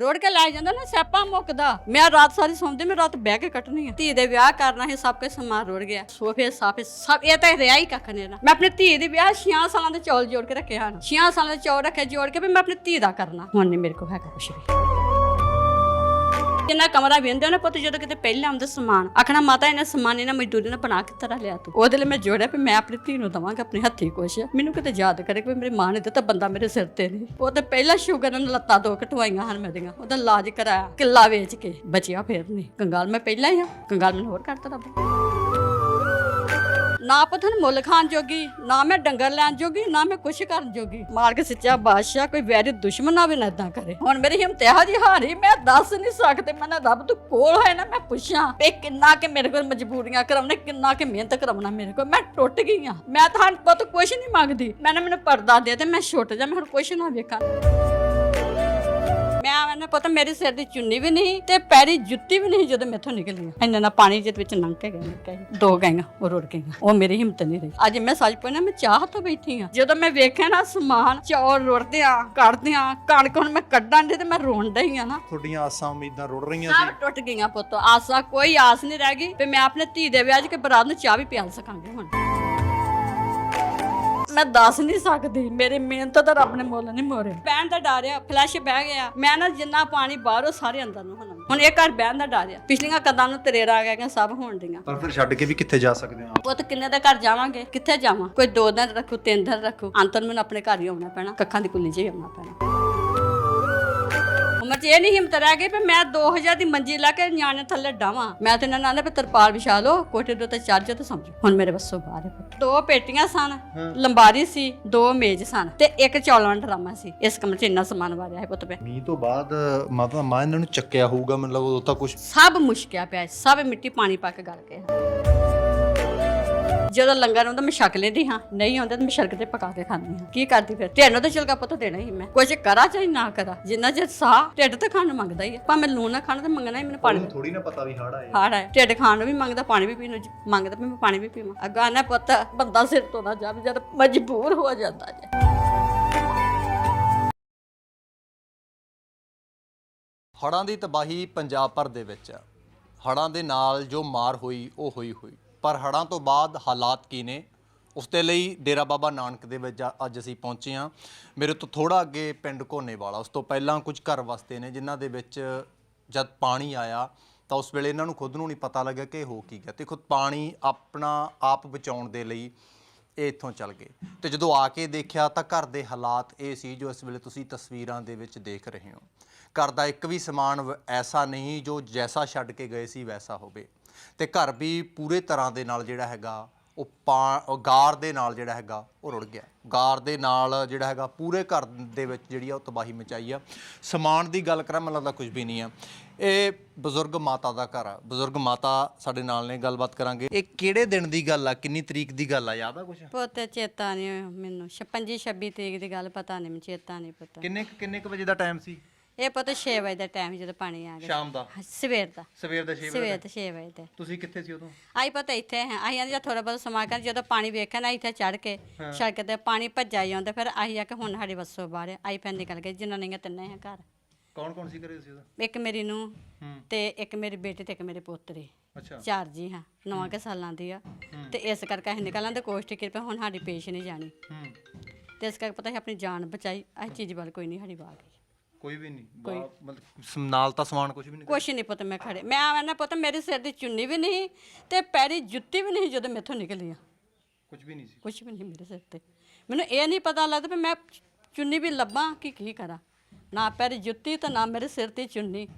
ਰੋੜ ਕੇ ਲੈ ਜਾਂਦਾ ਨਾ, ਸਿਆਪਾ ਮੁੱਕਦਾ। ਮੈਂ ਰਾਤ ਸਾਰੀ ਸੌਂਦੀ, ਮੈਂ ਰਾਤ ਬਹਿ ਕੇ ਕੱਟਣੀ ਆ। ਧੀ ਦੇ ਵਿਆਹ ਕਰਨਾ ਸੀ, ਸਭ ਕੁਝ ਸਮਾਨ ਰੋੜ ਗਿਆ। ਸੋਫੇ, ਸਾਫੇ, ਸਭ, ਇਹ ਤਾਂ ਰਿਹਾ ਹੀ ਕੱਖ ਨੇ ਨਾ। ਮੈਂ ਆਪਣੀ ਧੀ ਦੇ ਵਿਆਹ 6 ਸਾਲਾਂ ਦੇ ਚੌਲ ਜੋੜ ਕੇ ਰੱਖੇ ਹਨ। 6 ਸਾਲਾਂ ਦੇ ਚੌਲ ਰੱਖੇ, ਜੋੜ ਕੇ ਵੀ ਮੈਂ ਆਪਣੀ ਧੀ ਦਾ ਕਰਨਾ। ਹੁਣ ਨਹੀਂ ਮੇਰੇ ਕੋਲ ਹੈਗਾ ਕੁਛ ਵੀ। ਜਿੰਨਾ ਕਮਰਾ ਵੇਂਦੇ ਨੇ ਪੁੱਤ, ਜਦੋਂ ਕਿਤੇ ਪਹਿਲਾਂ ਆਉਂਦਾ ਸਮਾਨ, ਆਖਣਾ ਮਾਤਾ ਇਹਨਾਂ ਸਮਾਨ ਇਹਨਾਂ ਮਜ਼ਦੂਰੀ ਨੇ ਬਣਾ ਕੇ ਤਰਾ ਲਿਆ ਤੂੰ। ਉਹਦੇ ਲਈ ਮੈਂ ਜੋੜਿਆ ਵੀ ਮੈਂ ਆਪਣੀ ਧੀ ਨੂੰ ਦਵਾਂਗਾ, ਆਪਣੇ ਹੱਥੀ ਕੁਛ। ਮੈਨੂੰ ਕਿਤੇ ਯਾਦ ਕਰੇ ਕਿ ਮੇਰੀ ਮਾਂ ਨੇ ਦਿੱਤਾ, ਬੰਦਾ ਮੇਰੇ ਸਿਰ ਤੇ ਨਹੀਂ। ਉਹ ਤੇ ਪਹਿਲਾਂ ਸ਼ੂਗਰ ਨਾਲ ਲੱਤਾਂ ਦੋ ਕਟਵਾਈਆਂ ਹਨ ਮੇਰੀਆਂ। ਉਹਦਾ ਇਲਾਜ ਕਰਾਇਆ, ਕਿੱਲਾ ਵੇਚ ਕੇ। ਬਚਿਆ ਫੇਰ ਨਹੀਂ। ਕੰਗਾਲ ਮੈਂ ਪਹਿਲਾਂ ਹੀ ਆ ਕੰਗਾਲ ਮੈਨੂੰ ਹੋਰ ਕਰਤਾ ਰੱਬ। ਨਾ ਪਤਨ ਮੁੱਲ ਖਾਣ ਜੋਗੀ, ਨਾ ਮੈਂ ਡੰਗਰ ਲੈਣ ਜੋਗੀ, ਨਾ ਮੈਂ ਕੁਛ ਕਰਨ ਜੋਗੀ। ਮਾਲਕ ਸੱਚਾ ਬਾਦਸ਼ਾਹ, ਕੋਈ ਵੈਰੀ ਦੁਸ਼ਮਣ ਆਵੇ ਨਾ ਏਦਾਂ ਕਰੇ। ਹੁਣ ਮੇਰੀ ਹਿੰਮਤ ਇਹੋ ਜਿਹੀ ਹਾਰੀ ਮੈਂ ਦੱਸ ਨਹੀਂ ਸਕਦੀ ਮੈਂ ਨਾ ਰੱਬ ਤੂੰ ਕੋਲ ਹੈ ਨਾ, ਮੈਂ ਪੁੱਛਾਂ ਵੀ ਕਿੰਨਾ ਕਿ ਮੇਰੇ ਕੋਲ ਮਜਬੂਰੀਆਂ ਕਰਾਉਣਾ, ਕਿੰਨਾ ਕਿ ਮਿਹਨਤ ਕਰਾਉਣਾ ਮੇਰੇ ਕੋਲ, ਮੈਂ ਟੁੱਟ ਗਈ ਆ ਮੈਂ ਤਾਂ ਪੁੱਤ ਕੁਛ ਨਹੀਂ ਮੰਗਦੀ। ਮੈਂ ਨਾ ਮੈਨੂੰ ਪਰਦਾ ਦੇ ਤੇ ਮੈਂ ਛੁੱਟ ਜਾ, ਮੈਂ ਹੁਣ ਕੁਛ ਨਾ ਵੇਖਾਂ। ਮੈਨੂੰ ਪਤਾ ਮੇਰੇ ਸਿਰ ਦੀ ਚੁੰਨੀ ਵੀ ਨਹੀਂ ਤੇ ਪੈਰੀ ਜੁੱਤੀ ਵੀ ਨਹੀਂ ਜਦੋਂ ਮੈਥੋਂ ਨਿਕਲੀ ਇੰਨਾ ਨਾ ਪਾਣੀ ਜਿਹਦੇ ਵਿੱਚ ਲੰਘ ਕੇ ਗਏ ਕਹੀ ਦੋ ਗਈਆਂ ਉਹ ਰੁੜ ਗਈਆਂ। ਉਹ ਮੇਰੀ ਹਿੰਮਤ ਨਹੀਂ ਰਹੀ। ਅੱਜ ਮੈਂ ਸੱਚ ਨਾ ਮੈਂ ਚਾਹ ਤੋਂ ਬੈਠੀ ਆ ਜਦੋਂ ਮੈਂ ਵੇਖਿਆ ਨਾ ਸਮਾਨ ਚੌਲ ਰੁੜਦੇ ਆ ਕੱਢਦੇ ਆ ਕਣਕ ਹੁਣ ਮੈਂ ਕੱਢਾਂ ਦੇ ਤੇ ਮੈਂ ਰੋਣ ਡਈ ਆ ਨਾ। ਤੁਹਾਡੀਆਂ ਆਸਾਂ ਉਮੀਦਾਂ ਰੁੜ ਰਹੀਆਂ ਸਭ ਸੀ। ਟੁੱਟ ਗਈਆਂ ਪੁੱਤ ਆਸਾ ਕੋਈ ਆਸ ਨਹੀਂ ਰਹਿ ਗਈ ਵੀ ਮੈਂ ਆਪਣੇ ਧੀ ਦੇ ਵਿਆਹ 'ਚ ਕਿ ਬਰਾਤ ਨੂੰ ਚਾਹ ਵੀ ਪਿਆਲ ਸਕਾਂਗੇ ਹੁਣ। ਮੈਂ ਦੱਸ ਨਹੀਂ ਸਕਦੀ। ਮੇਰੀ ਮਿਹਨਤ ਤਾਂ ਰੱਬ ਨੇ ਮੁੱਲ ਨਹੀਂ ਮੋੜਿਆ ਬਹਿਣ ਦਾ ਡਰ ਆ ਫਲੈਸ਼ ਬਹਿ ਗਿਆ। ਮੈਂ ਨਾ ਜਿੰਨਾ ਪਾਣੀ ਬਾਹਰੋਂ ਸਾਰੇ ਅੰਦਰ ਨੂੰ ਹੁਣ ਹੁਣ ਇਹ ਘਰ ਬਹਿਣ ਦਾ ਡਰ ਆ। ਪਿਛਲੀਆਂ ਕਦਾਂ ਨੂੰ ਤਰੇੜਾ ਆ ਗਿਆ ਸਭ ਹੋਣ ਡੀਆਂ। ਪਰ ਫਿਰ ਛੱਡ ਕੇ ਵੀ ਕਿੱਥੇ ਜਾ ਸਕਦੇ ਹੋ? ਪੁੱਤ ਕਿੰਨੇ ਦੇ ਘਰ ਜਾਵਾਂਗੇ? ਕਿੱਥੇ ਜਾਵਾਂ? ਕੋਈ ਦੋ ਦਿਨ ਰੱਖੂ ਤਿੰਨ ਦਿਨ ਰੱਖੂ। ਅੰਤਰ ਮੈਨੂੰ ਆਪਣੇ ਘਰ ਹੀ ਆਉਣਾ ਪੈਣਾ। ਕੱਖਾਂ ਦੀ ਕੁੱਲੀ 'ਚ ਹੀ ਆਉਣਾ ਪੈਣਾ। ਉਮਰ 'ਚ ਇਹ ਨਹੀਂ ਹਿੰਮਤ ਰਹਿ ਗਈ ਵੀ ਮੈਂ 2000 ਦੀ ਮੰਜੀ ਲਾ ਕੇ ਨਿਆਣੇ ਥੱਲੇ ਡਾਵਾਂ। ਮੈਂ ਤੇ ਇਹਨਾਂ ਨਾਲ ਵੀ ਤਰਪਾਲ ਵਿਛਾ ਲਓ ਕੋਠੇ ਦੇ ਉੱਤੇ ਜਾ ਤੇ ਸਮਝੋ। ਹੁਣ ਮੇਰੇ ਵੱਸੋਂ ਬਾਹਰ ਹੈ ਪੁੱਤ। ਦੋ ਪੇਟੀਆਂ ਸਨ ਲੰਬਾਰੀ ਸੀ ਦੋ ਮੇਜ਼ ਸਨ ਤੇ ਇੱਕ ਚੌਲਾਂ ਦਾ ਡਰਾਮਾ ਸੀ। ਇਸ ਕਮਰੇ 'ਚ ਇੰਨਾ ਸਮਾਨ ਵਾਰਿਆ ਹੈ ਪੁੱਤ ਪਿਆ। ਮੀਂਹ ਤੋਂ ਬਾਅਦ ਮਾਤਾ ਮਾਂ ਇਹਨਾਂ ਨੂੰ ਚੱਕਿਆ ਹੋਊਗਾ ਲੱਗਦਾ ਉਦੋਂ ਤਾਂ ਕੁਝ ਸਭ ਮੁਸ਼ਕਿਆ ਪਿਆ ਹੈ, ਸਭ ਮਿੱਟੀ ਪਾਣੀ ਪਾ ਕੇ ਗਲ ਕੇ ਜਦੋਂ ਲੰਗਰ ਆਉਂਦਾ ਮੈਂ ਛਕ ਲੈਂਦੀ ਹਾਂ ਨਹੀਂ ਆਉਂਦਾ ਤਾਂ ਮੈਂ ਸੜਕ ਤੇ ਪਕਾ ਕੇ ਖਾਂਦੀ ਹਾਂ। ਕੀ ਕਰਦੀ ਫਿਰ? ਢਿੱਡ ਤੇ ਚਲਗਾ ਪੁੱਤ ਦੇਣਾ ਹੀ ਮੈਂ। ਕੁਝ ਕਰਾਂ ਚਾਹੇ ਨਾ ਕਰਾਂ ਜਿੰਨਾ ਚਿਰ ਸਾਹ ਢਿੱਡ ਤੇ ਖਾਣ ਨੂੰ ਮੰਗਦਾ ਹੀ ਹੈ ਭਾਵੇਂ ਲੂਣ ਨਾ ਖਾਣਾ ਤੇ ਮੰਗਣਾ ਹੀ ਮੈਨੂੰ ਪਾਣੀ। ਥੋੜੀ ਨਾ ਪਤਾ ਵੀ ਹੜ ਆਏ। ਹਾੜ ਹੈ ਢਿੱਡ ਖਾਣ ਨੂੰ ਵੀ ਮੰਗਦਾ ਪਾਣੀ ਵੀ ਪੀਣ ਨੂੰ ਜ- ਮੰਗਦਾ ਵੀ ਮੈਂ ਪਾਣੀ ਵੀ ਪੀਵਾਂ। ਅੱਗਾ ਨਾ ਪੁੱਤ ਬੰਦਾ ਸਿਰ ਤੋਂ ਨਾ ਜਾਵੇ ਜਦ ਮਜਬੂਰ ਹੋ ਜਾਂਦਾ ਜੇ। ਹੜ੍ਹਾਂ ਦੀ ਤਬਾਹੀ ਪੰਜਾਬ ਭਰ ਦੇ ਵਿੱਚ ਹੈ ਹੜ੍ਹਾਂ ਦੇ ਨਾਲ ਜੋ ਮਾਰ ਹੋਈ ਉਹ ਹੋਈ ਹੋਈ। ਪਰ ਹੜ੍ਹਾਂ ਤੋਂ ਬਾਅਦ ਹਾਲਾਤ ਕੀ ਨੇ? ਉਸ ਦੇ ਲਈ ਡੇਰਾ ਬਾਬਾ ਨਾਨਕ ਦੇ ਵਿੱਚ ਅ- ਅੱਜ ਅਸੀਂ ਪਹੁੰਚੇ ਹਾਂ। ਮੇਰੇ ਤੋਂ ਥੋੜਾ ਅੱਗੇ ਪਿੰਡ ਘੋਨੇਵਾਲਾ, ਉਸ ਤੋਂ ਪਹਿਲਾਂ ਕੁਝ ਘਰ ਵਸਦੇ ਨੇ, ਜਿਨ੍ਹਾਂ ਦੇ ਵਿੱਚ ਜਦ ਪਾਣੀ ਆਇਆ ਤਾਂ ਉਸ ਵੇਲੇ ਇਹਨਾਂ ਨੂੰ ਖੁਦ ਨੂੰ ਨਹੀਂ ਪਤਾ ਲੱਗਿਆ ਕਿ ਹੋ ਕੀ ਗਿਆ ਤੇ ਖੁਦ ਪਾਣੀ ਆਪਣਾ ਆਪ ਬਚਾਉਣ ਦੇ ਲਈ ਇਹ ਇੱਥੋਂ ਚੱਲ ਗਏ। ਤੇ ਜਦੋਂ ਆ ਕੇ ਦੇਖਿਆ ਤਾਂ ਘਰ ਦੇ ਹਾਲਾਤ ਇਹ ਸੀ ਜੋ ਇਸ ਵੇਲੇ ਤੁਸੀਂ ਤਸਵੀਰਾਂ ਦੇ ਵਿੱਚ ਦੇਖ ਰਹੇ ਹੋ। ਘਰ ਦਾ ਇੱਕ ਵੀ ਸਮਾਨ ਵ- ਐਸਾ ਨਹੀਂ ਜੋ ਜੈਸਾ ਛੱਡ ਕੇ ਗਏ ਸੀ, ਵੈਸਾ ਹੋਵੇ। ਤੇ ਘਰ ਵੀ ਪੂਰੇ ਤਰ੍ਹਾਂ ਦੇ ਨਾਲ ਜਿਹੜਾ ਹੈਗਾ ਉਹ ਪਾ ਗਾਰ ਦੇ ਨਾਲ ਜਿਹੜਾ ਹੈਗਾ ਉਹ ਰੁੜ ਗਿਆ। ਗਾਰ ਦੇ ਨਾਲ ਜਿਹੜਾ ਹੈਗਾ ਪੂਰੇ ਘਰ ਦੇ ਵਿੱਚ ਜਿਹੜੀ ਆ ਉਹ ਤਬਾਹੀ ਮਚਾਈ ਆ। ਸਮਾਨ ਦੀ ਗੱਲ ਕਰਾਂ ਮੈਨੂੰ ਲੱਗਦਾ ਕੁਝ ਵੀ ਨਹੀਂ ਆ। ਇਹ ਬਜ਼ੁਰਗ ਮਾਤਾ ਦਾ ਘਰ ਆ। ਬਜ਼ੁਰਗ ਮਾਤਾ ਸਾਡੇ ਨਾਲ ਨੇ ਗੱਲਬਾਤ ਕਰਾਂਗੇ। ਇਹ ਕਿਹੜੇ ਦਿਨ ਦੀ ਗੱਲ ਆ? ਕਿੰਨੀ ਤਰੀਕ ਦੀ ਗੱਲ ਆ? ਯਾਦ ਆ ਕੁਝ ਪੁੱਤ ਚੇਤਾ ਨਹੀਂ ਮੈਨੂੰ। 25 26 ਤਰੀਕ ਦੀ ਗੱਲ ਪਤਾ ਨਹੀਂ ਮੈਨੂੰ ਚੇਤਾ ਨਹੀਂ ਪਤਾ। ਕਿੰਨੇ ਕਿੰਨੇ ਕੁ ਵਜੇ ਦਾ ਟਾਈਮ ਸੀ? ਇਹ ਪਤਾ 6 ਵਜੇ ਦਾ ਟਾਈਮ ਜਦੋਂ ਪਾਣੀ ਆ ਗਿਆ। ਸ਼ਾਮ ਦਾ? ਸਵੇਰ ਦਾ। ਸਵੇਰ ਦਾ 6 ਸਵੇਰ ਤੇ 6 ਵਜੇ ਤੇ ਤੁਸੀਂ ਕਿੱਥੇ ਸੀ ਉਦੋਂ? ਆਈ ਪਤਾ ਇੱਥੇ ਹੈ ਅਸੀਂ ਜਾਂ ਥੋੜਾ ਬਹੁਤ ਸਮਾਂ ਕਰ ਜਦੋਂ ਪਾਣੀ ਵੇਖਿਆ ਨਾ ਇੱਥੇ ਚੜ ਕੇ ਸੜਕ ਤੇ ਪਾਣੀ ਭੱਜਾ ਹੀ ਆਉਂਦਾ ਫਿਰ ਆਈ ਆ ਕਿ ਹੁਣ ਸਾਡੀ ਵੱਸੋਂ ਬਾਹਰ ਹੈ। ਆਈ ਫਿਰ ਨਿਕਲ ਗਏ ਜਿੰਨਾਂ ਨਹੀਂ ਤਿੰਨੇ ਹੈ ਘਰ। ਕੌਣ ਕੌਣ ਸੀ ਘਰੇ ਸੀ ਉਦੋਂ ਇੱਕ ਮੇਰੀ ਨੂੰ ਹੂੰ। ਤੇ ਇੱਕ ਮੇਰੀ ਬੇਟੀ ਤੇ ਇੱਕ ਮੇਰੇ ਪੋਤਰੇ। ਅੱਛਾ। ਚਾਰ ਜੀ ਹਾਂ ਨੌਂ ਕੇ ਸਾਲਾਂ ਦੀ ਆ। ਤੇ ਇਸ ਕਰਕੇ ਅਸੀਂ ਨਿਕਲਾਂ ਤੇ ਕੋਸ਼ਟ ਕਿਰਪਾ ਹੁਣ ਸਾਡੀ ਪੇਸ਼ ਨਹੀਂ ਜਾਣੀ। ਹੂੰ। ਤੇ ਇਸ ਕਰਕੇ ਪਤਾ ਹੈ ਆਪਣੀ ਜਾਨ ਬਚਾਈ ਇਹ ਚੀਜ਼ ਵੱਲ ਕੋਈ ਨਹੀਂ ਸਾਡੀ ਬਾਤ ਕੋਈ ਵੀ ਨਹੀਂ। ਮਤਲਬ ਸ- ਨਾਲ ਤਾਂ ਸਮਾਨ ਕੁਝ ਵੀ ਨਹੀਂ ਕੁਛ ਨਹੀਂ ਪਤਾ ਮੈਂ ਖੜੇ ਮੈਂ ਆਵਾਂ ਨਾ ਪਤਾ ਮੇਰੇ ਸਿਰ ਦੀ ਚੁੰਨੀ ਵੀ ਨਹੀਂ ਤੇ ਪੈਰੀ ਜੁੱਤੀ ਵੀ ਨਹੀਂ ਜਦੋਂ ਮੈਥੋਂ ਨਿਕਲੀ ਆ। ਕੁਝ ਵੀ ਨਹੀਂ ਸੀ। ਕੁਛ ਵੀ ਨਹੀਂ ਮੇਰੇ ਸਿਰ ਤੇ। ਮੈਨੂੰ ਇਹ ਨਹੀਂ ਪਤਾ ਲੱਗਦਾ ਵੀ ਮੈਂ ਚੁੰਨੀ ਵੀ ਲੱਭਾਂ ਕਿ ਕੀ ਕਰਾਂ। ਨਾ ਪੈਰੀ ਜੁੱਤੀ ਤੇ ਨਾ ਮੇਰੇ ਸਿਰ ਤੇ ਚੁੰਨੀ।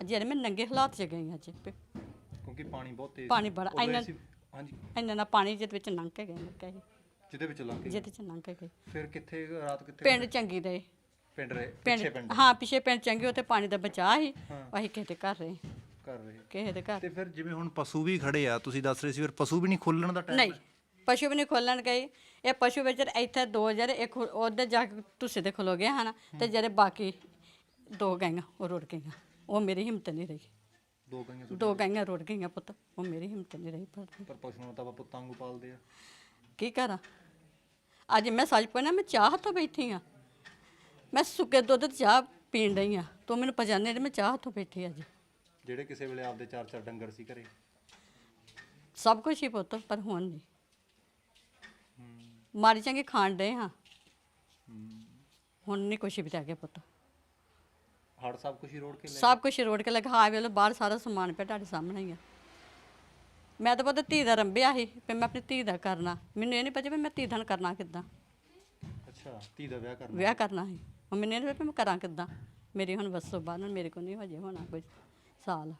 ਅੱਜ ਮੈਂ ਨੰਗੇ ਹਾਲਾਤ 'ਚ ਗਈ ਅੱਜ। ਕਿਉਂਕਿ ਪਾਣੀ ਬਹੁਤ ਤੇਜ਼ ਪਾਣੀ ਬੜਾ ਉਦੋਂ ਇੰਨਾ ਅਸੀਂ- ਹਾਂਜੀ। ਇੰਨਾ ਨਾ ਪਾਣੀ ਜਿਹਦੇ ਵਿੱਚ ਲੰਘ ਕੇ ਗਏ ਮੈਂ ਕਹੀ। ਜਿਹਦੇ ਵਿੱਚ ਲੰਘ ਗਏ ਜਿਹਦੇ 'ਚ ਲੰਘ ਕੇ ਗਏ। ਫਿਰ ਕਿੱਥੇ ਰਾਤ ਕਿੱਥੇ ਪਿੰਡ ਚੰਗੀ ਦੇ। ਪਿੰਡ ਰਹੇ ਪਿੱਛੇ ਪਿੰਡ। ਹਾਂ ਪਿੱਛੇ ਪਿੰਡ ਚੰਗੀ ਉੱਥੇ ਪਾਣੀ ਦਾ ਬਚਾਅ ਸੀ। ਅਸੀਂ ਕਿਸੇ ਦੇ ਘਰ ਰਹੇ। ਕਰ ਰਹੇ। ਕਿਸੇ ਦੇ ਘਰ। ਤੇ ਫਿਰ ਜਿਵੇਂ ਹੁਣ ਪਸ਼ੂ ਵੀ ਖੜੇ ਆ ਤੁਸੀਂ ਦੱਸ ਰਹੇ ਸੀ ਫਿਰ ਪਸ਼ੂ ਵੀ ਨਹੀਂ ਖੋਲਣ ਦਾ ਟਾਈਮ ਨਹੀਂ ਪਸ਼ੂ ਵੀ ਨਹੀਂ ਖੋਲਣ ਗਏ। ਇਹ ਪਸ਼ੂ ਵਿੱਚ ਇੱਥੇ ਦੋ ਜਿਹੜੇ ਇੱਕ ਉਹਦੇ ਜਾ ਕੇ ਤੁਸੀਂ ਤੇ ਖਲੋ ਗਏ ਹਨ ਤੇ ਜਿਹੜੇ ਬਾਕੀ ਦੋ ਗਈਆਂ ਉਹ ਰੁੜ ਗਈਆਂ। ਉਹ ਮੇਰੀ ਹਿੰਮਤ ਨਹੀਂ ਰਹੀ। ਦੋ ਗਈਆਂ ਦੋ ਗਈਆਂ ਰੁੜ ਗਈਆਂ ਪੁੱਤ ਉਹ ਮੇਰੀ ਹਿੰਮਤ ਨਹੀਂ ਰਹੀ ਪਰ ਪਰ ਪਸ਼ੂਆਂ ਨੂੰ ਤਾਂ ਆਪਾਂ ਪੁੱਤਾਂ ਵਾਂਗੂ ਪਾਲਦੇ ਆ। ਕੀ ਕਰਾਂ? ਅੱਜ ਮੈਂ ਸੱਚ ਪਣਾ ਮੈਂ ਚਾਹ ਤੋਂ ਬੈਠੀ ਆ। ਮੈਂ ਸੁੱਕੇ ਦੁੱਧ 'ਚ ਚਾਹ ਪੀਣ ਡਈ ਆ। ਤੂੰ ਮੈਨੂੰ ਪਜਾਨੇ ਮੈਂ ਚਾਹ ਹੱਥੋਂ ਬੈਠੀ ਅੱਜ। ਜਿਹੜੇ ਕਿਸੇ ਵੇਲੇ ਆਪਦੇ ਚਾਰ ਚਾਰ ਡੰਗਰ ਸੀ ਘਰੇ? ਸਭ ਕੁਝ ਹੀ ਪੁੱਤ ਪਰ ਹੁਣ ਨਹੀਂ। ਮਾਰੀ ਚੰਗੇ ਖਾਣ ਡਏ ਹਾਂ ਹੁਣ ਨਹੀਂ ਕੁਛ ਵੀ ਰਹਿ ਗਿਆ ਪੁੱਤ। ਹੜ ਸਭ ਕੁਝ ਹੀ ਰੋੜ ਕੇ ਲੈ ਸਭ ਕੁਝ ਰੋੜ ਕੇ ਲਗਾ ਵੇਲੇ ਬਾਹਰ ਸਾਰਾ ਸਮਾਨ ਪਿਆ ਤੁਹਾਡੇ ਸਾਹਮਣੇ ਹੀ ਆ। ਮੈਂ ਤਾਂ ਪੁੱਤ ਧੀ ਦਾ ਰੰਬਿਆ ਸੀ ਵੀ ਮੈਂ ਆਪਣੀ ਧੀ ਦਾ ਕਰਨਾ। ਮੈਨੂੰ ਇਹ ਨਹੀਂ ਪਤਾ ਵੀ ਮੈਂ ਧੀ ਦਾ ਕਰਨਾ ਕਿੱਦਾਂ। ਅੱਛਾ ਧੀ ਦਾ ਵਿਆਹ ਕਰਨਾ। ਵਿਆਹ ਕਰਨਾ ਸੀ। ਹੁਣ ਮੈਨੂੰ ਇਹ ਵੀ ਮੈਂ ਕਰਾਂ ਕਿੱਦਾਂ। ਮੇਰੀ ਹੁਣ ਬੱਸੋਂ ਨਾਲ ਮੇਰੇ ਕੋਲ ਨਹੀਂ ਹਜੇ ਹੋਣਾ ਕੋਈ ਸਾਲ।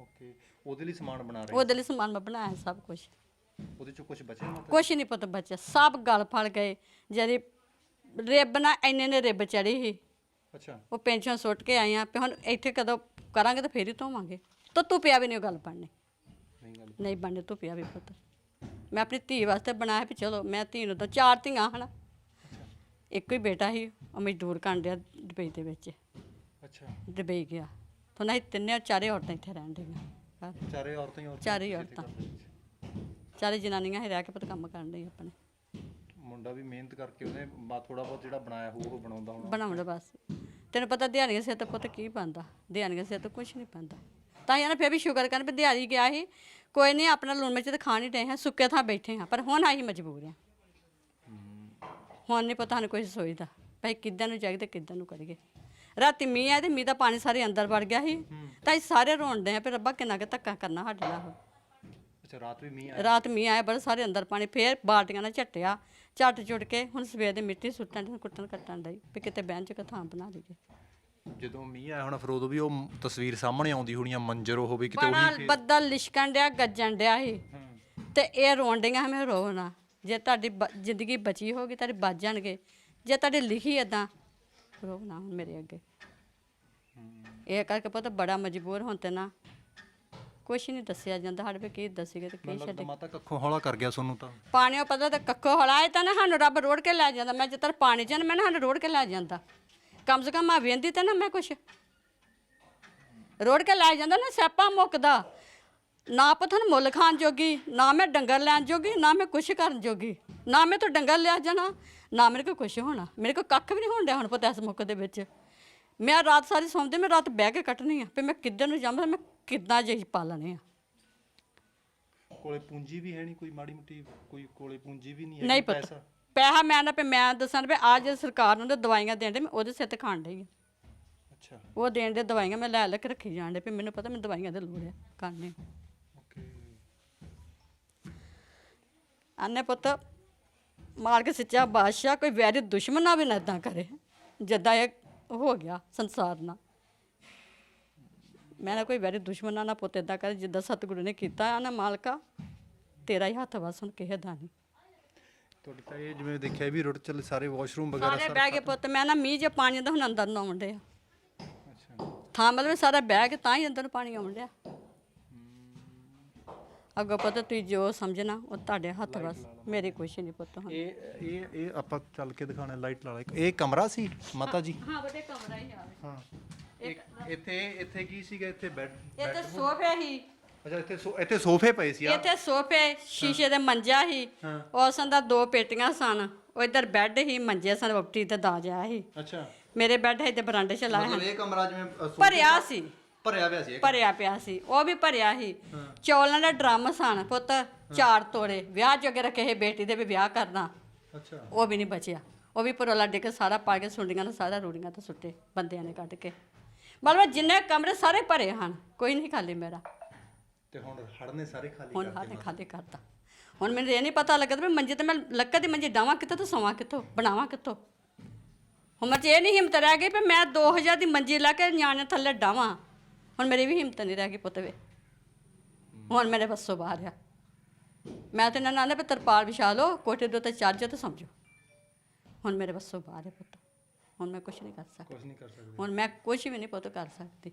ਓਕੇ ਉਹਦੇ ਲਈ ਸਮਾਨ ਬਣਾ ਰਹੇ ਉਹਦੇ ਲਈ ਸਮਾਨ ਮੈਂ ਬਣਾਇਆ ਸਭ ਕੁਝ ਉਹਦੇ ਚੋਂ ਕੁਝ ਬਚਿਆ ਮਾਤਾ ਕੁਛ ਨਹੀਂ ਪਤਾ ਬੱਚਾ ਸਭ ਗਲ ਫੜ ਗਏ। ਜਿਹੜੀ ਰਿਬ ਨਾ ਇੰਨੇ ਨੇ ਰਿਬ ਚੜੀ ਸੀ। ਅੱਛਾ। ਉਹ ਪੈਨਸ਼ਨ ਸੁੱਟ ਕੇ ਆਏ ਆ ਵੀ ਹੁਣ ਇੱਥੇ ਕਦੋਂ ਕਰਾਂਗੇ ਤਾਂ ਫੇਰ ਹੀ ਧੋਵਾਂਗੇ। ਤਾਂ ਤੂੰ ਪਿਆ ਵੀ ਨਹੀਂ ਉਹ ਗੱਲ ਪੜਨੀ ਨਹੀਂ ਗੱਲ ਨਹੀਂ ਬਣਨੇ। ਤੂੰ ਪਿਆ ਵੀ ਪੁੱਤ। ਮੈਂ ਆਪਣੀ ਧੀ ਵਾਸਤੇ ਬਣਾਇਆ ਵੀ ਚਲੋ ਮੈਂ ਧੀ ਨੂੰ ਤਾਂ ਚਾਰ ਧੀਆਂ ਹਨ। ਇੱਕੋ ਹੀ ਬੇਟਾ ਸੀ ਉਹ ਮਜ਼ਦੂਰ ਕਰਨ ਡਿਆ ਦੁਬਈ ਦੇ ਵਿੱਚ। ਅੱਛਾ। ਦੁਬਈ ਗਿਆ। ਤਾਂ ਨਹੀਂ ਤਿੰਨੇ ਚਾਰੇ ਔਰਤਾਂ ਇੱਥੇ ਰਹਿਣ ਘਰ ਚਾਰੇ ਔਰਤਾਂ ਹੀ ਔਰਤਾਂ ਚਾਰੇ ਹੀ ਔਰਤਾਂ। ਚਾਰੇ ਜਨਾਨੀਆਂ ਹੀ ਰਹਿ ਕੇ ਪੁੱਤ ਕੰਮ ਕਰਨ ਡਈ ਆਪਣੇ। ਮੁੰਡਾ ਵੀ ਮਿਹਨਤ ਕਰਕੇ ਉਹਨੇ ਬਾ ਥੋੜਾ ਬਹੁਤ ਜਿਹੜਾ ਬਣਾਇਆ ਹੋਊ ਉਹ ਬਣਾਉਂਦਾ ਹੋਣਾ। ਬਣਾਉਣ ਬਸ। ਤੈਨੂੰ ਪਤਾ ਦਿਹਾੜੀਆਂ ਸਿਰ ਤੇ ਪੁੱਤ ਕੀ ਪਾਉਂਦਾ ਦਿਹਾੜੀਆਂ ਸਿਰ ਤੇ ਕੁਝ ਨਹੀਂ ਪਾਉਂਦਾ ਤਾਂ ਇਹਨਾਂ ਫੇਰ ਵੀ ਸ਼ੁਕਰ ਕਰਨ ਵੀ ਦਿਹਾੜੀ ਗਿਆ ਸੀ। ਕੋਈ ਨਹੀਂ ਆਪਣਾ ਲੂਣ ਮਿਰਚ ਤੇ ਖਾ ਨਹੀਂ ਰਹੇ ਹਾਂ ਸੁੱਕੇ ਥਾਂ ਬੈਠੇ ਹਾਂ ਪਰ ਹੁਣ ਆਹੀ ਮਜਬੂਰ ਆ ਹੁਣ ਨਹੀਂ ਪਤਾ ਸਾਨੂੰ ਕੋਈ ਸੋਚਦਾ। ਭਾਈ ਕਿੱਦਾਂ ਨੂੰ ਜਾਈਏ ਤੇ ਕਿੱਦਾਂ ਨੂੰ ਕਰੀਏ। ਰਾਤੀ ਮੀਂਹ ਆਇਆ ਤੇ ਮੀਂਹ ਦਾ ਪਾਣੀ ਸਾਰੇ ਅੰਦਰ ਵੜ ਗਿਆ ਸੀ। ਤਾਂ ਅਸੀਂ ਸਾਰੇ ਰੋਣਦੇ ਆ ਵੀ ਰੱਬਾ ਕਿੰਨਾ ਕੁ ਧੱਕਾ ਕਰਨਾ ਸਾਡੇ ਨਾਲ। ਅੱਛਾ ਰਾਤ ਵੀ ਮੀਂਹ ਆਇਆ? ਰਾਤ ਮੀਂਹ ਆਇਆ ਬੜੇ ਸਾਰੇ ਅੰਦਰ ਪਾਣੀ ਫੇਰ ਬਾਲਟੀਆਂ ਨਾਲ ਝੱਟਿਆ। ਝੱਟ ਚੁੱਟ ਕੇ ਹੁਣ ਸਵੇਰ ਦੇ ਮਿੱਟੀ ਸੁੱਟਣ ਤੇ ਕੁੱਟਣ ਕੱਟਣ ਡਈ ਵੀ ਕਿਤੇ ਬੈਂਚ ਕ ਥਾਂ ਬਣਾ ਲਈਏ। ਜਦੋਂ ਮੀਂਹ ਆਇਆ ਹੋਣਾ ਫਿਰ ਉਦੋਂ ਵੀ ਉਹ ਤਸਵੀਰ ਸਾਹਮਣੇ ਆਉਂਦੀ ਹੋਣੀ ਆ ਮੰਜ਼ਰ ਉਹ ਵੀ ਕਿਤੇ ਬੜਾ ਉਹੀ ਬੱਦਲ ਲਿਸ਼ਕਣ ਡਿਆ ਗੱਜਣ ਡਿਆ ਸੀ। ਤੇ ਇਹ ਰੋਣ ਡਈਆਂ ਮੈਂ ਰੋਣਾ ਜੇ ਤੁਹਾਡੀ ਬ- ਜ਼ਿੰਦਗੀ ਬਚੀ ਹੋਗੀ ਤੁਹਾਡੀ ਬਚ ਜਾਣਗੇ ਜੇ ਤੁਹਾਡੀ ਲਿਖੀ ਏਦਾਂ ਰੋਣਾ ਹੁਣ ਮੇਰੇ ਅੱਗੇ। ਇਹ ਕਰਕੇ ਪਤਾ ਬੜਾ ਮਜਬੂਰ ਹੁਣ ਤੇ ਨਾ। ਕੁਛ ਨਹੀਂ ਦੱਸਿਆ ਜਾਂਦਾ ਸਾਡੇ ਵੀ ਕੀ ਦੱਸੀਏ ਤੇ ਕੀ ਛੱਡੇ ਮਾਤਾ ਕੱਖੋਂ ਹੌਲਾ ਕਰ ਗਿਆ ਤੁਹਾਨੂੰ ਤਾਂ। ਪਾਣੀਓ ਪਤਾ ਤੇ ਕੱਖੋ ਹਲਾਏ ਤਾਂ ਨਾ ਸਾਨੂੰ ਰੱਬ ਰੋੜ ਕੇ ਲੈ ਜਾਂਦਾ। ਮੈਂ ਜਿੱਤਰ ਪਾਣੀ ਚ ਨਾ ਮੈਂ ਨਾ ਸਾਨੂੰ ਰੋੜ ਕੇ ਲੈ ਜਾਂਦਾ। ਕਮ ਸੇ ਕਮ ਆ ਵੇਂਦੀ ਤੇ ਨਾ ਮੈਂ ਕੁਛ। ਰੋੜ ਕੇ ਲੈ ਜਾਂਦਾ ਨਾ ਸਿਆਪਾ ਮੁੱਕਦਾ। ਨਾ ਪਥਨ ਮੁੱਲ ਖਾਣ ਜੋਗੀ ਨਾ ਮੈਂ ਡੰਗਰ ਲੈਣ ਜੋਗੀ ਨਾ ਮੈਂ ਕੁਛ ਕਰਨ ਜੋਗੀ। ਨਾ ਮੈਂ ਤੋਂ ਡੰਗਰ ਲਿਆ ਜਾਣਾ ਨਾ ਮੇਰੇ ਕੋਲ ਕੁਛ ਹੋਣਾ। ਮੇਰੇ ਕੋਲ ਕੱਖ ਵੀ ਨਹੀਂ ਹੋਣ ਡਿਆ ਹੁਣ ਪਤਾ ਇਸ ਮੁੱਕ ਦੇ ਵਿੱਚ। ਮੈਂ ਰਾਤ ਸਾਰੀ ਸੌਂਦੀ ਮੈਂ ਰਾਤ ਬਹਿ ਕੇ ਕੱਟਣੀ ਆ ਵੀ ਮੈਂ ਕਿੱਧਰ ਨੂੰ ਜਾਵਾਂ ਮੈਂ ਕਿੱਦਾਂ ਜਿਹੀ ਪਾਲਣੇ ਆ। ਕੋਲੇ ਪੂੰਜੀ ਵੀ ਹੈ ਨਹੀਂ ਕੋਈ ਮਾੜੀ ਮੋਟੀ ਕੋਈ ਕੋਲੇ ਪੂੰਜੀ ਵੀ ਨਹੀਂ ਹੈ ਨਹੀਂ ਪਤਾ। ਪੈਸਾ? ਮੈਂ ਨਾ ਪੇ ਮੈਂ ਦੱਸਾਂ ਵੀ ਆ ਜੇ ਸਰਕਾਰ ਨੂੰ ਤੇ ਦਵਾਈਆਂ ਦੇਣ ਦੇ ਮੈਂ ਉਹਦੇ ਸਿਰ ਤੇ ਖਾਣ ਡਈ ਆ। ਅੱਛਾ। ਉਹ ਦੇਣ ਦੇ ਦਵਾਈਆਂ ਮੈਂ ਲੈ ਲੈ ਕੇ ਰੱਖੀ ਜਾਣ ਦੇ ਵੀ ਮੈਨੂੰ ਪਤਾ ਮੈਨੂੰ ਦਵਾਈਆਂ ਦੀ ਲੋੜ ਆ ਖਾਣੇ ਆਨੇ ਪੁੱਤ ਮਾਰ ਕੇ ਸੱਚਾ ਬਾਦਸ਼ਾਹ ਕੋਈ ਵੈਰੀ ਦੁਸ਼ਮਣ ਨਾ ਵੀ ਨਾ ਏਦਾਂ ਕਰੇ। ਜਿੱਦਾਂ ਇਹ ਹੋ ਗਿਆ ਸੰਸਾਰ ਨਾਲ। ਮੈਂ ਨਾ ਕੋਈ ਵੈਰੀ ਦੁਸ਼ਮਣ ਨਾਲ ਨਾ ਪੁੱਤ ਏਦਾਂ ਕਰੇ ਜਿੱਦਾਂ ਸਤਿਗੁਰੂ ਨੇ ਕੀਤਾ ਨਾ ਮਾਲਕਾ ਤੇਰਾ ਹੀ ਹੱਥ ਵਸ ਹੁਣ ਕਿਸੇ ਦਾ ਨਹੀਂ। ਤੁਹਾਡੇ ਤਾਂ ਇਹ ਜਿਵੇਂ ਦੇਖਿਆ ਵੀ ਰੁੱਟ ਚੱਲ ਸਾਰੇ ਵਾਸ਼ਰੂਮ ਵਗੈਰਾ ਸਾਰੇ ਬਹਿ ਗਏ ਪੁੱਤ ਮੈਂ ਨਾ ਮੀਂਹ ਜੇ ਪਾਣੀ ਦਾ ਹੁਣ ਅੰਦਰ ਨੂੰ ਆਉਣ ਡਿਆ। ਅੱਛਾ। ਥਾਂ ਮਤਲਬ ਸਾਰਾ ਬਹਿ ਕੇ ਤਾਂ ਹੀ ਅੰਦਰ ਪਾਣੀ ਆਉਣ ਡਿਆ। ਅੱਗੋਂ ਪਤਾ ਤੁਸੀਂ ਜੋ ਸਮਝਣਾ ਉਹ ਤੁਹਾਡੇ ਹੱਥ ਬਸ ਮੇਰੇ ਕੁਛ ਨਹੀਂ ਪੁੱਤ ਹੁਣ। ਇਹ ਇਹ ਇਹ ਆਪਾਂ ਚੱਲ ਕੇ ਦਿਖਾਣਾ ਲਾਈਟ ਲਾ ਲਾ। ਇੱਕ। ਇਹ ਕਮਰਾ ਸੀ ਮਾਤਾ ਜੀ? ਹਾਂ ਬੜੇ ਕਮਰਾ ਹੀ ਆ। ਹਾਂ। ਇੱਥੇ ਇੱਥੇ ਕੀ ਸੀਗਾ? ਇੱਥੇ ਬੈੱਡ ਇਹ ਤੇ ਸੋਫੇ ਹੀ। ਅੱਛਾ ਇੱਥੇ ਸੋ ਇੱਥੇ ਸੋਫੇ ਪਏ ਸੀ ਆ। ਇੱਥੇ ਸੋਫੇ ਸ਼ੀਸ਼ੇ ਦੇ ਮੰਜਾ ਹੀ। ਉਸ ਦਾ ਦੋ ਪੇਟੀਆਂ ਸਨ। ਉਹ ਇੱਧਰ ਬੈੱਡ ਹੀ ਮੰਜੇ ਸਨ ਵਪਟੀ ਤੇ ਦਾਜ ਆਇਆ ਸੀ। ਅੱਛਾ। ਮੇਰੇ ਬੈੱਡ ਇੱਥੇ ਬਰਾਂਡੇ 'ਚ ਲਾਇਆ ਮਤਲਬ ਇਹ ਕਮਰਾ ਜਿਵੇਂ ਅ, ਸੋਫੇ- ਭਰਿਆ ਸੀ। ਭਰਿਆ ਪਿਆ ਸੀ। ਭਰਿਆ ਪਿਆ ਸੀ ਉਹ ਵੀ ਭਰਿਆ ਸੀ। ਚੌਲਾਂ ਦਾ ਡਰਮ ਸਨ ਪੁੱਤ ਚਾਰ ਤੋੜੇ ਵਿਆਹ ਜੋਗੇ ਰੱਖੇ ਸੀ ਬੇਟੀ ਦੇ ਵੀ ਵਿਆਹ ਕਰਨਾ ਅੱਛਾ। ਉਹ ਵੀ ਨਹੀਂ ਬਚਿਆ। ਉਹ ਵੀ ਪਰੋਲਾ ਡੇ ਕੇ ਸਾਰਾ ਪਾ ਕੇ ਸੁੰਡੀਆਂ ਨਾਲ ਸਾਰਾ ਰੂੜੀਆਂ ਤੇ ਸੁੱਟੇ ਬੰਦਿਆਂ ਨੇ ਕੱਢ ਕੇ। ਮਤਲਬ ਜਿੰਨੇ ਕਮਰੇ ਸਾਰੇ ਭਰੇ ਹਨ ਕੋਈ ਨਹੀਂ ਖਾਲੀ ਮੇਰਾ। ਤੇ ਹੁਣ ਹੜ ਨੇ ਸਾਰੇ ਖਾਲੀ ਹੁਣ ਹਾਲੇ ਖਾਲੀ ਕਰਤਾ। ਹੁਣ ਮੈਨੂੰ ਇਹ ਨਹੀਂ ਪਤਾ ਲੱਗਦਾ ਵੀ ਮੰਜੇ ਤੇ ਮੈਂ ਲੱਕੜ ਦੀ ਮੰਜੀ ਡਾਵਾਂ ਕਿੱਥੋਂ ਤੇ ਸੌਵਾਂ ਕਿੱਥੋਂ ਬਣਾਵਾਂ ਕਿੱਥੋਂ। ਹੁਣ 'ਚ ਇਹ ਨਹੀਂ ਹਿੰਮਤ ਰਹਿ ਗਈ ਵੀ ਮੈਂ 2000 ਦੀ ਮੰਜੀ ਲਾ ਕੇ ਨਿਆਣੇ ਥੱਲੇ ਡਾਵਾਂ। ਹੁਣ ਮੇਰੀ ਵੀ ਹਿੰਮਤ ਨਹੀਂ ਰਹਿ ਗਈ ਪੁੱਤ ਵੇ। ਹੁਣ ਮੇਰੇ ਵੱਸੋਂ ਬਾਹਰ ਆ। ਮੈਂ ਤੇ ਇਹਨਾਂ ਨਾਲ ਵੀ ਤਰਪਾਲ ਵਿਛਾ ਲਓ ਕੋਠੇ ਦੇ ਉੱਤੇ ਚੜ੍ਹ ਜਾਓ ਤੇ ਸਮਝੋ। ਹੁਣ ਮੇਰੇ ਵੱਸੋਂ ਬਾਹਰ ਹੈ ਪੁੱਤ। ਹੁਣ ਮੈਂ ਕੁਝ ਨਹੀਂ ਕਰ ਸਕਦੀ। ਕੁਝ ਨਹੀਂ ਕਰ ਸਕਦੇ। ਹੁਣ ਮੈਂ ਕੁਝ ਵੀ ਨਹੀਂ ਪੁੱਤ ਕਰ ਸਕਦੀ।